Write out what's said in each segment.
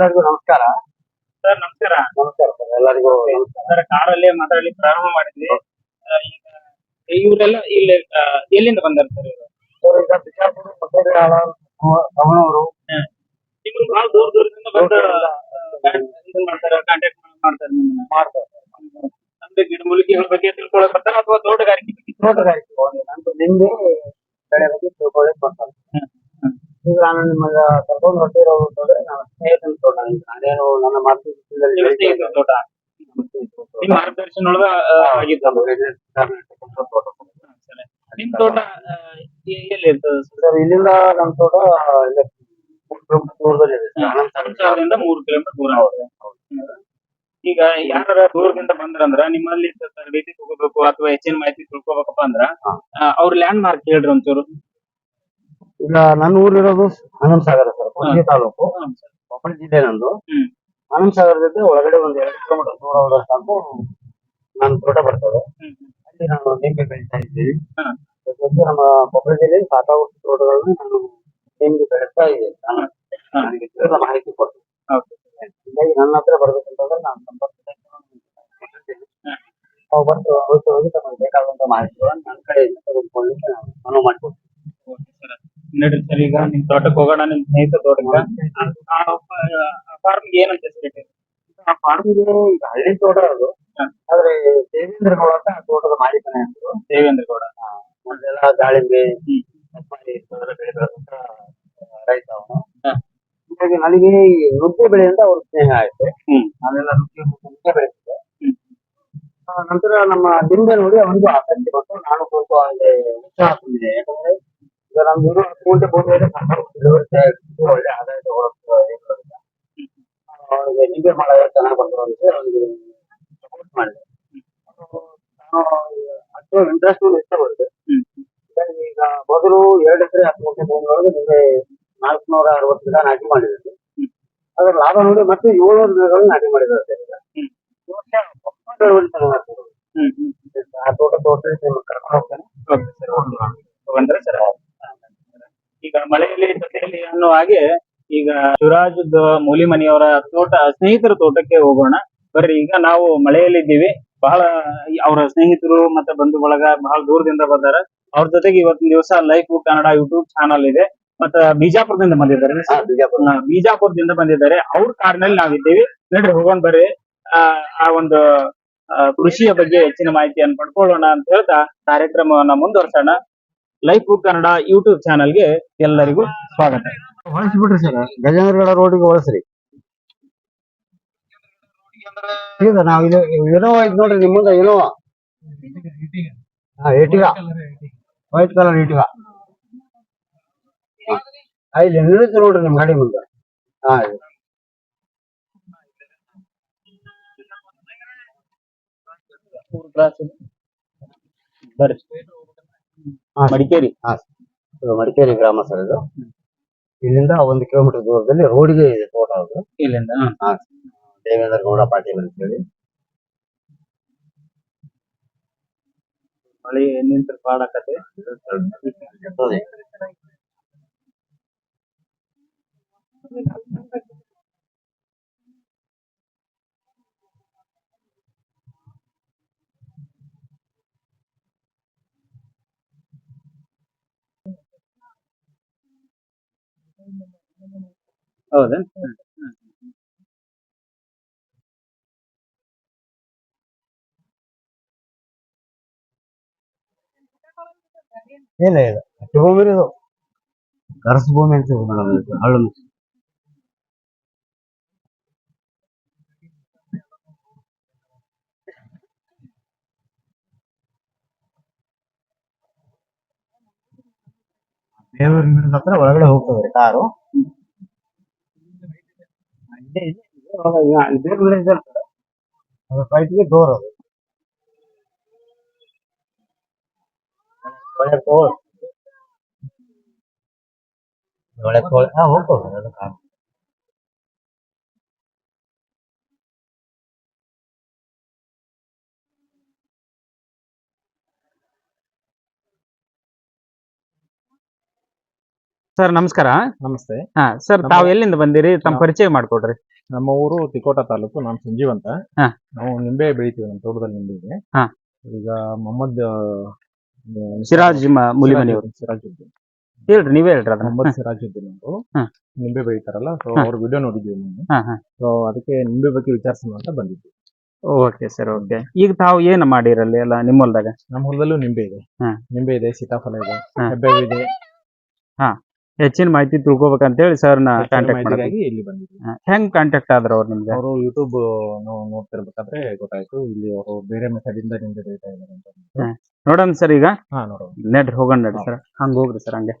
ಎಲ್ಲರಿಗೂ ನಮಸ್ಕಾರ. ಸರ್ ನಮಸ್ಕಾರ. ನಮಸ್ಕಾರ ಸರ್ ಎಲ್ಲರಿಗೂ ಸರ್ ಕಾರಲ್ಲಿ ಮಾತಾಡಲಿ ಪ್ರಾರಂಭ ಮಾಡಿದ್ವಿ. ಈಗ ಇವರೆಲ್ಲ ಇಲ್ಲಿ ಎಲ್ಲಿಂದ ಬಂದಾರ ಸರ್ ಇವರು? ಸರ್ ಈಗ ಬಿಜಾಪುರ ಮಕ್ಕಳ ಸವಣೂರು ಇವರು ಬಹಳ ದೂರ ದೂರದಿಂದ ಬಂದ ಮಾಡ್ತಾರ ಕಾಂಟ್ಯಾಕ್ಟ್ ಮಾಡ್ತಾರೆ ನಿಮ್ಮನ್ನ. ಮಾಡ್ತಾರೆ. ಅಂದ್ರೆ ಗಿಡಮೂಲಿಕೆಗಳ ಬಗ್ಗೆ ತಿಳ್ಕೊಳಕ್ ಬರ್ತಾರ ಅಥವಾ ತೋಟಗಾರಿಕೆ ಬಗ್ಗೆ? ತೋಟಗಾರಿಕೆ ನಿಂಬೆ ಬೆಳೆ ಬಗ್ಗೆ ತಿಳ್ಕೊಳ್ಳೋಕೆ ಬರ್ತಾರೆ. ಈಗ ನಾನು ನಿಮಗೆ ಕರ್ಕೊಂಡು ಹೊಟ್ಟಿರೋ ಅಂತಂದ್ರೆ ನಾನು ಸ್ನೇಹಿತನ ತೋಟ ನಾನೇನು ನನ್ನ ಮಾರ್ಗದರ್ಶನದಲ್ಲಿ ತೋಟ ನಿಮ್ಮ ಮಾರ್ಗದರ್ಶನ ಒಳಗ ಆ, ಆಗಿದ್ದು ತೋಟ ಸರಿ. ನಿಮ್ ತೋಟ ಎಲ್ಲಿ ಇರ್ತದೆ ಸರ್? ಇಲ್ಲಿಂದ ನಮ್ಮ ತೋಟ ಇಲ್ಲೇ ದೂರದಲ್ಲಿ ಇದೆ. ಸಾವಿರದಿಂದ ಮೂರು ಕಿಲೋಮೀಟರ್ ದೂರ. ಈಗ ಯಾರ ದೂರದಿಂದ ಬಂದ್ರಂದ್ರ ನಿಮ್ಮಲ್ಲಿ ತರಬೇತಿ ತಗೋಬೇಕು ಅಥವಾ ಹೆಚ್ಚಿನ ಮಾಹಿತಿ ತಿಳ್ಕೊಬೇಕಪ್ಪ ಅಂದ್ರ ಅವ್ರ ಲ್ಯಾಂಡ್ ಮಾರ್ಕ್ ಹೇಳ್ರಿ ಒಂಚೂರು ಈಗ ನನ್ನ ಊರಿರೋದು ಆನಂದ್ ಸಾಗರ ಸರ್ ಕೊಪ್ಪಳ ತಾಲೂಕು. ಕೊಪ್ಪಳ ಜಿಲ್ಲೆ ನಂದು ಆನಂದ್ ಸಾಗರದಿಂದ ಒಳಗಡೆ ಒಂದ್ ಎರಡು ಕಿಲೋಮೀಟರ್ ದೂರ ಹೋದಷ್ಟು ನನ್ನ ತೋಟ ಬರ್ತದೆ. ಅಲ್ಲಿ ನಾನು ನಿಂಬೆ ಬೆಳೀತಾ. ಜೊತೆಗೆ ನಮ್ಮ ಕೊಪ್ಪಳ ಜಿಲ್ಲೆ ಸಾಕಾಗುವಷ್ಟು ತೋಟಗಳನ್ನ ನಾನು ನಿಂಬೆ ಬೆಳೆಸ್ತಾ ಇದ್ದೀನಿ ನಾನು ಹಾ. ನನಗೆ ತಿಳಿದ ಮಾಹಿತಿ ಕೊಡ್ತೀನಿ. ಹೀಗಾಗಿ ನನ್ನ ಹತ್ರ ಬರ್ಬೇಕಂತಂದ್ರೆ ನಾನು ಸಂಪರ್ಕ ಬಂದು ಹೋಗಿ ತಮಗೆ ಬೇಕಾದಂತ ಮಾಹಿತಿಗಳನ್ನು ನನ್ನ ಕಡೆಯಿಂದ ತೆಗೆದುಕೊಳ್ಳಿಕ್ಕೆ ನಾನು ಮನವಿ ಮಾಡಿಕೊಡ್ತೀನಿ. ನಡ್ರಿ ಸರ್ ಈಗ ನಿಮ್ ತೋಟಕ್ಕೆ ಹೋಗೋಣ ನಿಮ್ ಸ್ನೇಹಿತ ತೋಟಕ್ಕೆ. ಫಾರ್ಮ್ ಏನಂತ ಹೆಸರಿಟ್ಟಿರಿ ಫಾರ್ಮಿಗೆ ಈಗ ಹಳ್ಳಿ ತೋಟ ಅದು. ಆದ್ರೆ ದೇವೇಂದ್ರ ಗೌಡ ಅಂತ ಆ ತೋಟದ ಮಾಲೀಕನೇ ಅಂದ್ರು. ದೇವೇಂದ್ರ ಗೌಡ. ಮೊದಲೆಲ್ಲ ದಾಳಿಂಬೆ ಬೆಳೆ ಬೆಳೆದಂತ ರೈತ ಅವನು. ಹೀಗಾಗಿ ನನಗೆ ಈ ನುಗ್ಗೆ ಬೆಳೆ ಅಂತ ಅವ್ರ ಸ್ನೇಹ ಆಯ್ತು. ಹ್ಮ್. ನಾನೆಲ್ಲ ನುಗ್ಗೆ ನುಗ್ಗೆ ಬೆಳೆಸಿದೆ ನಂತರ ನಮ್ಮ ಲಿಂಬೆ ನೋಡಿ ಅವನಿಗೂ ಆಸಕ್ತಿ ಬಂತು. ನಾನು ಸ್ವಲ್ಪ ಅಲ್ಲಿ ಉತ್ಸಾಹ ತುಂಬಿದೆ. ಯಾಕಂದ್ರೆ ಈಗ ನಮ್ದು ಸ್ಕೂಲ್ ಕೂಟೆ ಭೂಮಿಯಲ್ಲಿ ಸಾಕಷ್ಟು ಇಳುವರಿ ತೆಗೆದು ಒಳ್ಳೆ ಆದಾಯ ಅವನಿಗೆ ನಿಂಬೆ ಮಾಡೋದು ಚೆನ್ನಾಗಿ ಬಂದ್ರು ಅಂತ ಅವ್ನಿಗೆ ಸಪೋರ್ಟ್ ಮಾಡಿದೆ ನಾನು ಅಷ್ಟು ಇಂಟ್ರೆಸ್ಟ್ ಇಷ್ಟಪಟ್ಟೆ ಹ್ಮ್ ಈಗ ಮೊದಲು ಎರಡು ಎಕರೆ ಹತ್ತು ಲಕ್ಷ ಭೂಮಿಯೊಳಗೆ ನಿಮಗೆ ನಾಲ್ಕುನೂರ ಅರವತ್ತು ಗಿಡ ನಾಟಿ ಮಾಡಿದ್ದಾರೆ ಅದರ ಲಾಭ ನೋಡಿ ಮತ್ತೆ ಏಳ್ನೂರು ಗಿಡಗಳು ನಾಟಿ ಮಾಡಿದ್ದಾರೆ ಆ ತೋಟ ತೋಟ ಕರ್ಕೊಂಡು ಹೋಗ್ತೇನೆ ಓಕೆ ಸರ್ ಬಂದ್ರೆ ಸರ್ ಈಗ ಮಳೆಯಲ್ಲಿ ಅನ್ನೋ ಹಾಗೆ ಈಗ ಶಿವರಾಜ್ ಮೂಲಿ ಮನೆಯವರ ತೋಟ ಸ್ನೇಹಿತರ ತೋಟಕ್ಕೆ ಹೋಗೋಣ. ಬರ್ರಿ ಈಗ ನಾವು ಮಳೆಯಲ್ಲಿದ್ದೀವಿ. ಬಹಳ ಅವರ ಸ್ನೇಹಿತರು ಮತ್ತೆ ಬಂಧು ಬಳಗ ಬಹಳ ದೂರದಿಂದ ಬಂದಾರ ಅವ್ರ ಜೊತೆಗೆ ಇವತ್ತಿನ ದಿವಸ ಲೈಫ್ ಕನ್ನಡ ಯೂಟ್ಯೂಬ್ ಚಾನಲ್ ಇದೆ. ಮತ್ತ ಬಿಜಾಪುರದಿಂದ ಬಂದಿದ್ದಾರೆ ಬಿಜಾಪುರದಿಂದ ಬಂದಿದ್ದಾರೆ. ಅವ್ರ ಕಾರ್ನಲ್ಲಿ ನಾವಿದ್ದೀವಿ. ನೋಡ್ರಿ ಹೋಗೋಣ ಬರ್ರಿ. ಆ ಒಂದು ಕೃಷಿಯ ಬಗ್ಗೆ ಹೆಚ್ಚಿನ ಮಾಹಿತಿಯನ್ನು ಪಡ್ಕೊಳ್ಳೋಣ ಅಂತ ಹೇಳ್ತಾ ಕಾರ್ಯಕ್ರಮವನ್ನ ಮುಂದುವರ್ಸೋಣ. ಲೈಫ್ ಕನ್ನಡ ಯೂಟ್ಯೂಬ್ ಚಾನಲ್ಗೆ ಎಲ್ಲರಿಗೂ ಸ್ವಾಗತ. ಹೊಳಸ್ಬಿಟ್ರಿ ಸರ್. ಗಜೇಂದ್ರಗಡ ರೋಡಿಗೆ ಹೊಳಸ್ರಿ ಈಗ ನಾವು ಇದು ಇನೋವಾ ಐತಿ ನೋಡ್ರಿ ನಿಮ್ಮ ಮುಂದೆ ಇನೋವಾ ಹಾ ಏಟಿಗ ವೈಟ್ ಕಲರ್ ಏಟಿಗ ಇಲ್ಲಿ ನಿಲ್ಲುತ್ತೆ ನೋಡ್ರಿ ನಿಮ್ ಗಾಡಿ ಮುಂದೆ. ಹಾ. ಬರ್ರಿ. ಮಡಿಕೇರಿ. ಹಾ ಇದು ಮಡಿಕೇರಿ ಗ್ರಾಮ ಸರ್ ಇದು. ಇಲ್ಲಿಂದ ಒಂದು ಕಿಲೋಮೀಟರ್ ದೂರದಲ್ಲಿ ರೋಡಿಗೆ ಇದೆ ತೋಟ ಅದು. ಇಲ್ಲಿಂದ ಹಾ. ದೇವೇಂದ್ರ ಗೌಡ ಪಾಟೀಲ್ ಅಂತ ಹೇಳಿ ಮಳಿ ನಿಂತ್ರ ಪಾಡಕತೆ. ಅದೇ. ಹೌದಾ? ಇಲ್ಲ ಇಲ್ಲ. ಹಟ್ಟಿ ಭೂಮಿ ಇದು ಕರಸ ಭೂಮಿ ಅಂತ ಮೇಡಮ್ ಹಳ್ಳು. ದೇವರ ಹತ್ರ ಒಳಗಡೆ ಹೋಗ್ತದ್ರಿ ಕಾರು. ಇದೆ, ಇದೆ, ಇದೆ, ಒಳಗೆ ಈಗ ದೇವ್ರ ಗಿಡ ಇದೆ ಅಲ್ಲ, ಅದ್ರ ಸೈಡ್ಗೆ ಡೋರ್ ಅದು ಒಳ್ಳೆ ತೋಳ್ ಒಳ್ಳೆ ತೋಳ್ ಹಾ ಹೋಗ್ತದೆ ಸರ್ ಅದು ಕಾರು ಸರ್ ನಮಸ್ಕಾರ. ನಮಸ್ತೆ. ಹಾ ಸರ್ ತಾವ್ ಎಲ್ಲಿಂದ ಬಂದಿರಿ? ತಮ್ಮ ಪರಿಚಯ ಮಾಡ್ಕೊಡ್ರಿ. ನಮ್ಮ ಊರು ತಿಕೋಟ ತಾಲೂಕು. ನಾನು ಸಂಜೀವ್ ಅಂತ. ಹಾ. ನಾವು ನಿಂಬೆ ಬೆಳಿತೀವಿ ನಮ್ಮ ತೋಟದಲ್ಲಿ ನಿಂಬೆ ಇದೆ. ಹಾ. ಈಗ ಮೊಹಮ್ಮದ್ ಸಿರಾಜ್ ಮ- ಮುಲಿಮನಿ ಅವರು ಸಿರಾಜುದ್ದೀನ್ ಹೇಳ್ರಿ ನೀವೇ ಹೇಳ್ರಿ ಅದನ್ನ. ಮೊಹಮ್ಮದ್ ಸಿರಾಜುದ್ದೀನ್ ಅವರು. ಹಾ. ನಿಂಬೆ ಬೆಳಿತಾರಲ್ಲ ಸೊ ಹಾ. ಅವ್ರ ವಿಡಿಯೋ ನೋಡಿದ್ವಿ ನಾನು ಹಾ ಹಾ. ಸೊ ಅದಕ್ಕೆ ನಿಂಬೆ ಬಗ್ಗೆ ವಿಚಾರಿಸೋಣ ಅಂತ ಬಂದಿದ್ವಿ ಓಕೆ ಸರ್ ಓಕೆ. ಈಗ ತಾವು ಏನ್ ಮಾಡಿರಲ್ಲಿ ಎಲ್ಲ ನಿಮ್ಮ ಹೊಲ್ದಾಗ? ನಮ್ಮ ಹೊಲದಲ್ಲೂ ನಿಂಬೆ ಇದೆ. ಹಾ. ನಿಂಬೆ ಇದೆ ಸೀತಾಫಲ ಇದೆ ಹಾ. ಇದೆ. ಇದೆ ಹೆಚ್ಚಿನ ಮಾಹಿತಿ ತಿಳ್ಕೊಬೇಕಂತ ಹೇಳಿ ಸರ್ನ ಹೆಚ್ಚಿನ ಕಾಂಟ್ಯಾಕ್ಟ್ ಮಾಡಿದ್ವಿ. ಮಾಹಿತಿಗಾಗಿ ಇಲ್ಲಿ ಬಂದಿದ್ವಿ. ಹೆಂಗ್ ಕಾಂಟ್ಯಾಕ್ಟ್ ಆದ್ರ ಅವ್ರು ನಿಮ್ಗೆ? ಅವರು ಯೂಟ್ಯೂಬ್ ನೋಡ್ತಿರ್ಬೇಕಾದ್ರೆ ಗೊತ್ತಾಯ್ತು. ಇಲ್ಲಿ ಅವರು ಬೇರೆ ಮೆಥಡ್ ಇಂದ ನಿಮ್ಗೆ ಇದ್ದಾರೆ ಅಂತ. ನೋಡೋಣ ಸರ್ ಈಗ. ಹಾ ನಡ್ರಿ ಹೋಗೋಣ ನಡ್ರಿ ಸರ್ ಹಂಗ ಹೋಗ್ರಿ ಸರ್ ಹಂಗೆ.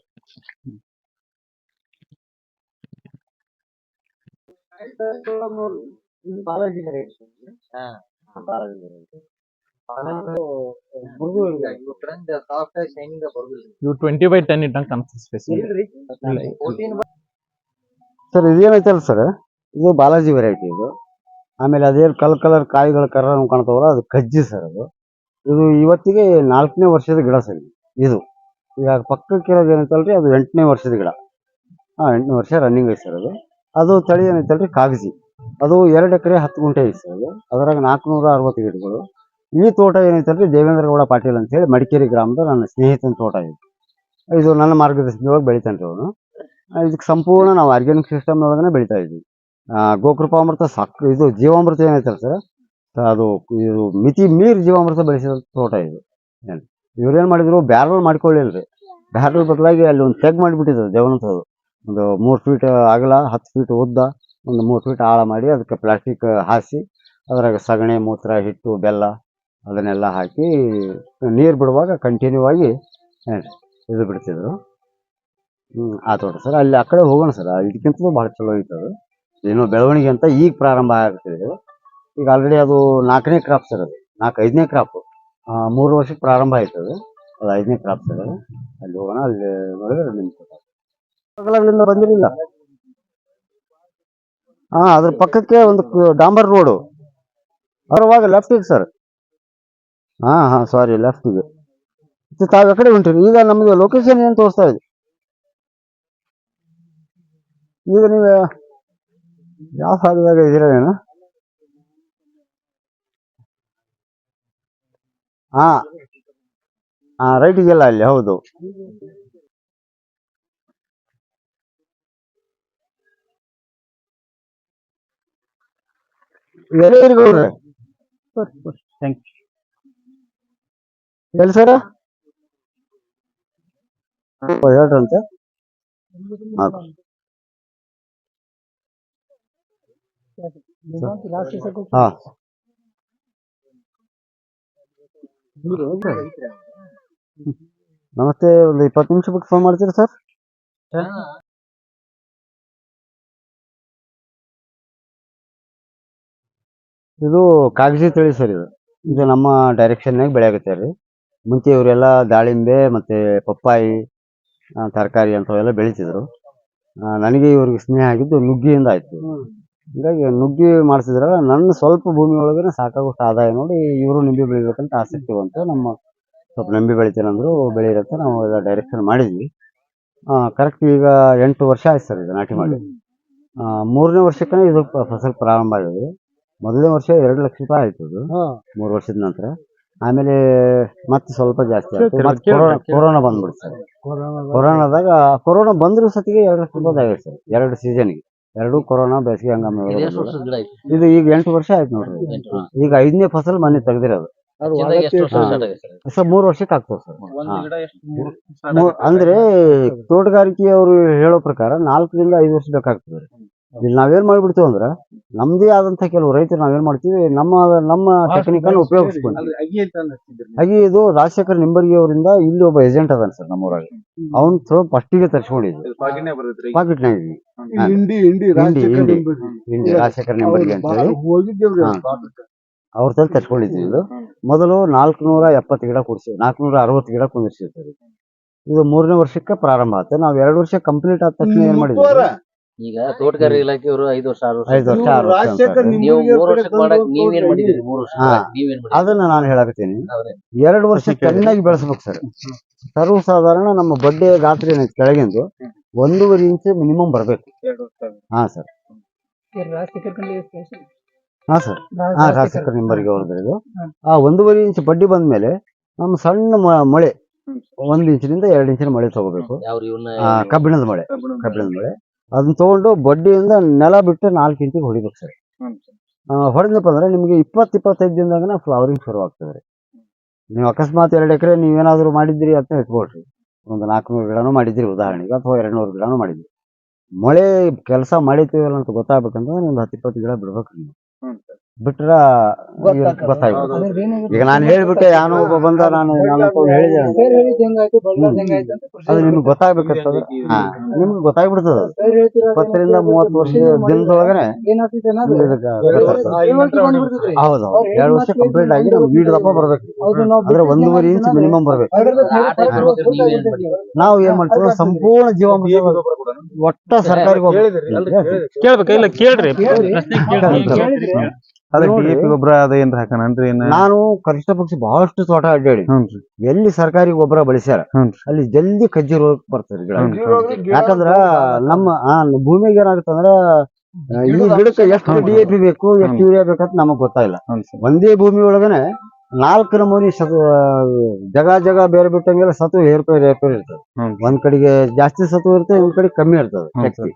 ಇವು ಟ್ವೆಂಟಿ ಬೈ ಟೆನ್ ಕಾಣಿಸ್ತದೆ ಸ್ಪೇಸ್ ಸರ್ ಇದೇನೈತಲ್ಲ ಸರ್? ಇದು ಬಾಲಾಜಿ ವೆರೈಟಿ ಇದು. ಆಮೇಲೆ ಅದೇ ಕಲ್ ಕಲರ್ ಕಾಯಿಗಳ ಕರ ಕಾಣ್ತಾವಲ್ಲ ಅದು ಕಜ್ಜಿ ಸರ್ ಅದು. ಇದು ಇವತ್ತಿಗೆ ನಾಲ್ಕನೇ ವರ್ಷದ ಗಿಡ ಸರ್ ಇದು. ಇದು. ಈಗ ಪಕ್ಕಕ್ಕಿರೋದು ಏನೈತಲ್ರಿ ಅದು ಎಂಟನೇ ವರ್ಷದ ಗಿಡ. ಹಾಂ ಎಂಟನೇ ವರ್ಷ ರನ್ನಿಂಗ್ ಐತೆ ಸರ್ ಅದು. ಅದು ತಳಿ ಏನೈತಲ್ರಿ ಕಾಗಜಿ. ಅದು ಎರಡು ಎಕರೆ ಹತ್ತು ಗುಂಟೆ ಐತೆ ಸರ್ ಅದು. ಅದ್ರಾಗ ನಾಲ್ಕುನೂರ ಅರವತ್ತು ಗಿಡಗಳು. ಈ ತೋಟ ಏನೈತಲ್ರಿ ದೇವೇಂದ್ರಗೌಡ ಪಾಟೀಲ್ ಅಂತ ಹೇಳಿ ಮಡಿಕೇರಿ ಗ್ರಾಮದ ನನ್ನ ಸ್ನೇಹಿತನ ತೋಟ ಇದು. ಇದು ನನ್ನ ಮಾರ್ಗದರ್ಶನದೊಳಗೆ ಬೆಳಿತಾನೆ ಅವನು. ಇದಕ್ಕೆ ಸಂಪೂರ್ಣ ನಾವು ಆರ್ಗ್ಯಾನಿಕ್ ಸಿಸ್ಟಮ್ ಒಳಗನೆ ಬೆಳಿತಾ ಇದ್ವಿ ಗೋಕೃಪಾಮೃತ ಸಾಕ್, ಇದು ಜೀವಾಮೃತ ಏನೈತಲ್ಲ ಸರ್? ಅದು, ಇದು ಮಿತಿ ಮೀರ್ ಜೀವಾಮೃತ ಬೆಳೆಸಿದ ತೋಟ ಇದು. ಇವ್ರೇನ್ ಮಾಡಿದ್ರು? ಬ್ಯಾರಲ್ ಮಾಡ್ಕೊಳ್ಳಿಲ್ರಿ ಬ್ಯಾರಲ್ ಬದಲಾಗಿ ಅಲ್ಲಿ ಒಂದು ತೆಗ್ ಮಾಡಿಬಿಟ್ಟಿದ್ರು ದೇವನಂತದ್ದು. ಒಂದು ಮೂರು ಫೀಟ್ ಅಗಲ, ಹತ್ತು ಫೀಟ್ ಉದ್ದ, ಒಂದು ಮೂರು ಫೀಟ್ ಆಳ ಮಾಡಿ ಅದಕ್ಕೆ ಪ್ಲಾಸ್ಟಿಕ್ ಹಾಸಿ, ಅದ್ರಾಗ ಸಗಣಿ, ಮೂತ್ರ, ಹಿಟ್ಟು, ಬೆಲ್ಲ ಅದನ್ನೆಲ್ಲ ಹಾಕಿ, ನೀರು ಬಿಡುವಾಗ ಕಂಟಿನ್ಯೂ ಆಗಿ ಇದು ಬಿಡ್ತಿದ್ರು. ಆ ತೋಟ ಸರ್. ಅಲ್ಲಿ ಆ ಕಡೆ ಹೋಗೋಣ ಸರ್. ಇದಕ್ಕಿಂತಲೂ ಭಾಳ ಚಲೋ ಐತೆ ಅದು. ಏನೋ ಬೆಳವಣಿಗೆ ಅಂತ ಈಗ ಪ್ರಾರಂಭ ಆಗ್ತಿದೆ. ಈಗ ಆಲ್ರೆಡಿ ಅದು ನಾಲ್ಕನೇ ಕ್ರಾಪ್ ಸರ್ ಅದು. ನಾಲ್ಕು, ಐದನೇ ಕ್ರಾಪ್ ಮೂರು ವರ್ಷಕ್ಕೆ ಪ್ರಾರಂಭ ಆಯ್ತು ಅದು. ಐದನೇ ಕ್ರಾಪ್ ಸರ್ ಅಲ್ಲಿ ಹೋಗೋಣ, ಅಲ್ಲಿ ನೋಡಿದ್ರೆ ತೋಟ ಬಂದಿರಲಿಲ್ಲ. ಹಾಂ, ಅದ್ರ ಪಕ್ಕಕ್ಕೆ ಒಂದು ಡಾಂಬರ್ ರೋಡು. ಅದ್ರವಾಗ ಲೆಫ್ಟಿಗೆ ಸರ್. ಹಾ ಹಾ ಸಾರಿ ಲೆಫ್ಟಿಗೆ ತಾವು ಆ ಕಡೆ ಹೊಂಟಿರಿ ಈಗ ನಮಗೆ ಲೊಕೇಶನ್ ಏನು ತೋರಿಸ್ತಾ ಇದೆ? ಈಗ ನೀವು ಯಾವ ಸಾಧ್ಯದಾಗ ಇದ್ದೀರಾ ಏನು ಹಾ ಹಾ ರೈಟಿಗೆಲ್ಲ ಅಲ್ಲಿ ಹೌದು. ಎಲ್ಲಿ ಗೌಡ್ರೆ ಥ್ಯಾಂಕ್ ಎಲ್ಲಿ ಸರ್? ಹೇಳ್ರಂತೆ. ಹಾ. ನಮಸ್ತೆ ಒಂದು ಇಪ್ಪತ್ತು ನಿಮಿಷ ಬಿಟ್ಟು ಫೋನ್ ಮಾಡ್ತೀರಾ ಸರ್? ಇದು ಕಾಗಜಿ ತಳಿ ಸರ್ ಇದು. ಇದು ನಮ್ಮ ಡೈರೆಕ್ಷನ್ನಾಗ ಬೆಳೆಯಾಗುತ್ತೆ ರೀ ಮುಂಚೆ ಇವರೆಲ್ಲ ದಾಳಿಂಬೆ ಮತ್ತೆ ಪಪ್ಪಾಯಿ ತರಕಾರಿ ಅಂಥವೆಲ್ಲ ಬೆಳಿತಿದ್ರು ನನಗೆ ಇವ್ರಿಗೆ ಸ್ನೇಹ ಆಗಿದ್ದು ನುಗ್ಗಿಯಿಂದ ಆಯ್ತು. ಹೀಗಾಗಿ ನುಗ್ಗಿ ಮಾಡಿಸಿದ್ರಲ್ಲ ನನ್ನ ಸ್ವಲ್ಪ ಭೂಮಿ ಒಳಗೇ ಸಾಕಾಗುವಷ್ಟು ಆದಾಯ ನೋಡಿ ಇವರು ನಿಂಬೆ ಬೆಳಿಬೇಕಂತ ಆಸಕ್ತಿ ಅಂತ ನಮ್ಮ ಸ್ವಲ್ಪ ನಂಬಿ ಬೆಳಿತೀನಂದ್ರು ಬೆಳೆಯಿರತ್ತೆ ನಾವು ಎಲ್ಲ ಡೈರೆಕ್ಷನ್ ಮಾಡಿದ್ವಿ. ಕರೆಕ್ಟ್ ಈಗ ಎಂಟು ವರ್ಷ ಆಯ್ತು ಸರ್ ಇದು ನಾಟಿ ಮಾಡಿ. ಮೂರನೇ ವರ್ಷಕ್ಕೆ ಇದು ಫಸಲ್ ಪ್ರಾರಂಭ ಆಗಿದೆ. ಮೊದಲನೇ ವರ್ಷ ಎರಡು ಲಕ್ಷ ರೂಪಾಯಿ ಆಯ್ತು ಅದು. ಮೂರು ವರ್ಷದ ನಂತರ. ಆಮೇಲೆ ಮತ್ತೆ ಸ್ವಲ್ಪ ಜಾಸ್ತಿ ಆಯ್ತು. ಮತ್ತೆ ಕೊರೋನಾ ಕೊರೋನಾ ಬಂದ್ಬಿಡ್ತು ಸರ್. ಕೊರೋನಾದಾಗ ಕೊರೋನಾ ಬಂದ್ರು ಸತಿಗೆ ಎರಡು ಲಕ್ಷ ರೂಪಾಯಿ ಆಗೈತೆ ಸರ್. ಎರಡು ಸೀಸನ್ಗೆ ಎರಡು ಕೊರೋನಾ ಬೇಸಿಗೆ ಹಂಗಾಮ ಇದು ಈಗ ಎಂಟು ವರ್ಷ ಆಯ್ತು ನೋಡ್ರಿ ಈಗ ಐದನೇ ಫಸಲ್ ಮನೆ ತೆಗ್ದಿರೋದು. ಸರ್. ಮೂರು ವರ್ಷಕ್ಕೆ ಆಗ್ತದೆ ಸರ್. ಅಂದ್ರೆ ತೋಟಗಾರಿಕೆ ಅಂದ್ರೆ ತೋಟಗಾರಿಕೆಯವರು ಹೇಳೋ ಪ್ರಕಾರ ನಾಲ್ಕರಿಂದ ಐದು ವರ್ಷ ಬೇಕಾಗ್ತದೆ. ಇಲ್ಲಿ ನಾವೇನ್ ಮಾಡ್ಬಿಡ್ತೀವಿ ಅಂದ್ರ ನಮ್ದೇ ಆದಂತ ಕೆಲವು ರೈತರು ನಾವೇನ್ ಮಾಡ್ತೀವಿ ನಮ್ಮ ನಮ್ಮ ಟೆಕ್ನಿಕ್ ಅನ್ನು ಉಪಯೋಗಿಸ್ಕೊಂಡು. ಹಾಗೆ ಇದು ರಾಜಶೇಖರ್ ನಿಂಬರ್ಗಿ ಅವರಿಂದ ಇಲ್ಲಿ ಒಬ್ಬ ಏಜೆಂಟ್ ಅದಾನ ಸರ್ ನಮ್ಮೂರಾಗ. ಅವ್ನ್ ಥ್ರೋ ತರ್ಸ್ಕೊಂಡಿದ್ವಿ ಇಂಡಿ ಇಂಡಿ ಇಂಡಿ ಇಂಡಿ ಇಂಡಿ ರಾಜಶೇಖರ್ ನಿಂಬರ್ಗಿ. ಅಂತ ಹೇಳಿ. ಅವ್ರ ತಲೆ ತರ್ಸ್ಕೊಂಡಿದ್ವಿ ಇದು. ಮೊದಲು ನಾಲ್ಕುನೂರ ಎಪ್ಪತ್ತು ಗಿಡ ಕುಡಿಸಿ ನಾಲ್ಕುನೂರ ಅರವತ್ತು ಗಿಡ ಕುಂದಿರ್ಸಿರ್ತಾರೆ ಇದು ಮೂರನೇ ವರ್ಷಕ್ಕೆ ಪ್ರಾರಂಭ ಆಗುತ್ತೆ ನಾವು ಎರಡು ವರ್ಷ ಕಂಪ್ಲೀಟ್ ಆದ ತಕ್ಷಣ ಏನ್ ಮಾಡಿದ್ವಿ? ಈಗ ತೋಟಗಾರಿ ಇಲಾಖೆಯವರು ಐದು ವರ್ಷ ಆರು ವರ್ಷ ಐದು ವರ್ಷ ಆರು ವರ್ಷ ಅಂತ ರಾಜಶೇಖರ್ ಹೇಳ್ತಾರೆ. ನೀವು ಮೂರು ಕಡೆ ವರ್ಷಕ್ಕೆ ಮಾಡಕ್ ನೀವೇನ್ ಮಾಡಿದಿರಿ ಮೂರು ವರ್ಷ ಹಾ. ನೀವೇನ್ ಮಾಡಿದ್ರಿ ಅದನ್ನ ನಾನು ಹೇಳಕತ್ತೀನಿ. ಹೌದ್ರಿ. ಎರಡು ವರ್ಷ ಚೆನ್ನಾಗಿ ಬೆಳೆಸ್ಬೇಕು ಸರ್. ಸರ್ವ ಸಾಧಾರಣ ನಮ್ಮ ಬಡ್ಡೆ ಗಾತ್ರ ಏನೈತೆ ಕೆಳಗಿಂದು ಒಂದೂವರೆ ಇಂಚ್ ಮಿನಿಮಮ್ ಬರಬೇಕು. ಹಾ ಸರ್. ಹಾ ಸರ್. ಹಾ ಶಾಸಕರ ನಿಂಬರಿಗೆ ಹೊರದ್ರಿದು ಆ ಒಂದೂವರೆ ಇಂಚ್ ಬಡ್ಡಿ ಬಂದ್ಮೇಲೆ ನಮ್ಮ ಸಣ್ಣ ಮ- ಮಳೆ ಒಂದ್ ಇಂಚಿನಿಂದ ಎರಡು ಇಂಚಿನ ಮಳೆ ತಗೋಬೇಕು. ಯಾವ ಇವನ್ನ ಆ, ಕಬ್ಬಿಣದ ಮಳೆ. ಕಬ್ಬಿಣದ ಮಳೆ. ಅದನ್ನ ತಗೊಂಡು ಬಡ್ಡಿಯಿಂದ ನೆಲ ಬಿಟ್ಟು ನಾಲ್ಕು ಇಂಚಿಗೆ ಹೊಡಿಬೇಕು ಸರ್. ಹೊಡೆದಪ್ಪ ಅಂದ್ರೆ ನಿಮಗೆ ಇಪ್ಪತ್ತು ಇಪ್ಪತ್ತೈದು ದಿನದಾಗ ಫ್ಲವರಿಂಗ್ ಶುರು ಆಗ್ತದೆ ರೀ. ನೀವು ಅಕಸ್ಮಾತ್ ಎರಡು ಎಕರೆ ನೀವೇನಾದ್ರೂ ಮಾಡಿದ್ರಿ ಅಂತ ಇಟ್ಕೊಳ್ರಿ ಒಂದು ನಾಲ್ಕುನೂರು ಗಿಡನೂ ಮಾಡಿದ್ರಿ ಉದಾಹರಣೆಗೆ ಅಥವಾ ಎರಡು ನೂರು ಗಿಡನೂ ಮಾಡಿದ್ರಿ ಮಳೆ ಕೆಲಸ ಮಾಡಿತೀವಲ್ಲ ಅಂತ ಗೊತ್ತಾಗ್ಬೇಕಂತಂದ್ರೆ ನಿಮ್ದು ಹತ್ತು ಇಪ್ಪತ್ತು ಗಿಡ ಬಿಡ್ಬೇಕು ನೀವು. ಬಿಟ್ರ ಗೊತ್ತಾಗ್ಬಿಡುತ್ತೆ ಈಗ ನಾನು ಹೇಳ್ಬಿಟ್ಟೆ ಯಾನೋ ಒಬ್ಬ ಬಂದ ನಾನು ಹೇಳಿದೆ. ಅದು ನಿಮ್ಗೆ ಗೊತ್ತಾಗ್ಬೇಕಂತಂದ್ರೆ ಹಾ. ನಿಮ್ಗೆ ಗೊತ್ತಾಗ್ಬಿಡ್ತದ ಹತ್ತರಿಂದ ಇಪ್ಪತ್ತರಿಂದ ಮೂವತ್ತು ವರ್ಷ ದಿನದೊಳಗನೆ ಹೌದು. ಹೌದು ಎರಡು ವರ್ಷ ಕಂಪ್ಲೀಟ್ ಆಗಿ ನಮ್ಗೆ ವೀಡ್ ದಪ್ಪ ಬರ್ಬೇಕು. ಅಂದ್ರೆ ಒಂದೂವರೆ ಇಂಚ್ ಮಿನಿಮಮ್ ಬರ್ಬೇಕು. ನಾವು ಏನ್ ಮಾಡ್ತೀವಿ? ಸಂಪೂರ್ಣ ಜೀವ ಒಟ್ಟ ಸರ್ಕಾರಿ ಕೇಳ್ಬೇಕು ಇಲ್ಲ ಕೇಳ್ರಿ ಪ್ರಶ್ನೆ ಕೇಳ್ರಿ ಅದ ನೋಡ್ರಿ. ಡಿ ಎ ಪಿ ಗೊಬ್ಬರ ಅದ ಏನ್ರ ಹಾಕಣನ್ರಿ ಏನ? ನಾನು ಕನಿಷ್ಠ ಪಕ್ಷ ಬಹಳಷ್ಟು ತೋಟ ಅಡ್ಡಾಡಿ. ಎಲ್ಲಿ ಸರ್ಕಾರಿ ಗೊಬ್ಬರ ಬಳಸ್ಯಾರ ಅಲ್ಲಿ ಜಲ್ದಿ ಕಜ್ಜಿ ರೋಗ ಬರ್ತದೆ ಗಿಡ. ಯಾಕಂದ್ರ ನಮ್ಮ ಆ, ಭೂಮಿಗೆ ಏನಾಗುತ್ತಂದ್ರ ಆ, ಈ ಗಿಡಕ್ಕೆ ಎಷ್ಟು ಡಿ ಎ ಪಿ ಬೇಕು ಎಷ್ಟು ಯೂರಿಯಾ ಬೇಕಂತ ನಮಗ್ ಗೊತ್ತಾಗಿಲ್ಲ. ಸರ್. ಒಂದೇ ಭೂಮಿ ಒಳಗನೆ ನಾಲ್ಕು ನಮೂನಿ ಸತ್ ಜಗ ಜಗ ಬೇರೆ ಬಿಟ್ಟಂಗೆಲ್ಲ ಸತು ಏರ್ಪೇರ್ ಏರ್ಪೇರ್ ಇರ್ತದೆ. ಹ್ಮ್. ಒಂದ್ ಕಡೆಗೆ ಜಾಸ್ತಿ ಸತು ಇರ್ತದೆ ಒಂದ್ ಕಡೆ ಕಮ್ಮಿ ಇರ್ತದೆ ಹ್ಮ್ ಶಕ್ತಿ.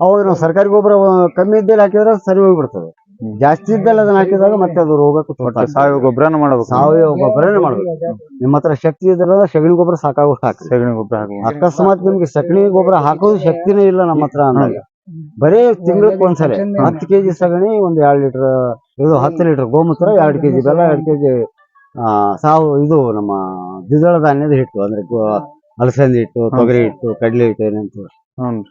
ಅವಾಗ ನಾವು ಸರ್ಕಾರಿ ಗೊಬ್ಬರ ಕಮ್ಮಿ ಇದ್ದಲ್ಲಿ ಹಾಕಿದ್ರೆ ಸರಿ ಹೋಗ್ಬಿಡ್ತದೆ. ಜಾಸ್ತಿ ಇದ್ದಲ್ಲ ಅದನ್ನ ಹಾಕಿದಾಗ ಮತ್ತೆ ಅದು ರೋಗ ಒಟ್ಟ. ಸಾವಯವ ಗೊಬ್ಬರನ ಮಾಡ್ಬೇಕು ಸಾವಯವ ಗೊಬ್ಬರನೇ ಮಾಡ್ಬೇಕು ನಿಮ್ಮ ಹತ್ರ ಶಕ್ತಿ ಇದ್ರಲ್ಲ ಸಗಣಿ ಗೊಬ್ಬರ ಸಾಕಾಗೋಷ್ಟು ಹಾಕಿ ಸಗಣಿ ಗೊಬ್ಬರ ಹಾಕಿ ಅಕಸ್ಮಾತ್ ನಿಮ್ಗೆ ಸಗಣಿ ಗೊಬ್ಬರ ಹಾಕೋದು ಶಕ್ತಿನೇ ಇಲ್ಲ ನಮ್ಮ ಹತ್ರ ಅಂದಾಗ ಬರೇ ತಿಂಗಳಿಗೆ ಒಂದ್ಸಲ ಹತ್ತು ಕೆಜಿ ಸಗಣಿ ಒಂದ್ ಎರಡ್ ಲೀಟರ್ ಇದು ಹತ್ತು ಲೀಟರ್ ಗೋಮೂತ್ರ ಎರಡ್ ಕೆಜಿ ಬೆಲ್ಲ ಎರಡ್ ಕೆಜಿ ಸಾವು ಇದು ನಮ್ಮ ದ್ವಿದಳ ಧಾನ್ಯದ ಹಿಟ್ಟು ಅಂದ್ರೆ ಅಲಸಂದಿ ಹಿಟ್ಟು ತೊಗರಿ ಹಿಟ್ಟು ಕಡಲೆ ಹಿಟ್ಟು ಏನಂತ ಹ್ಞೂ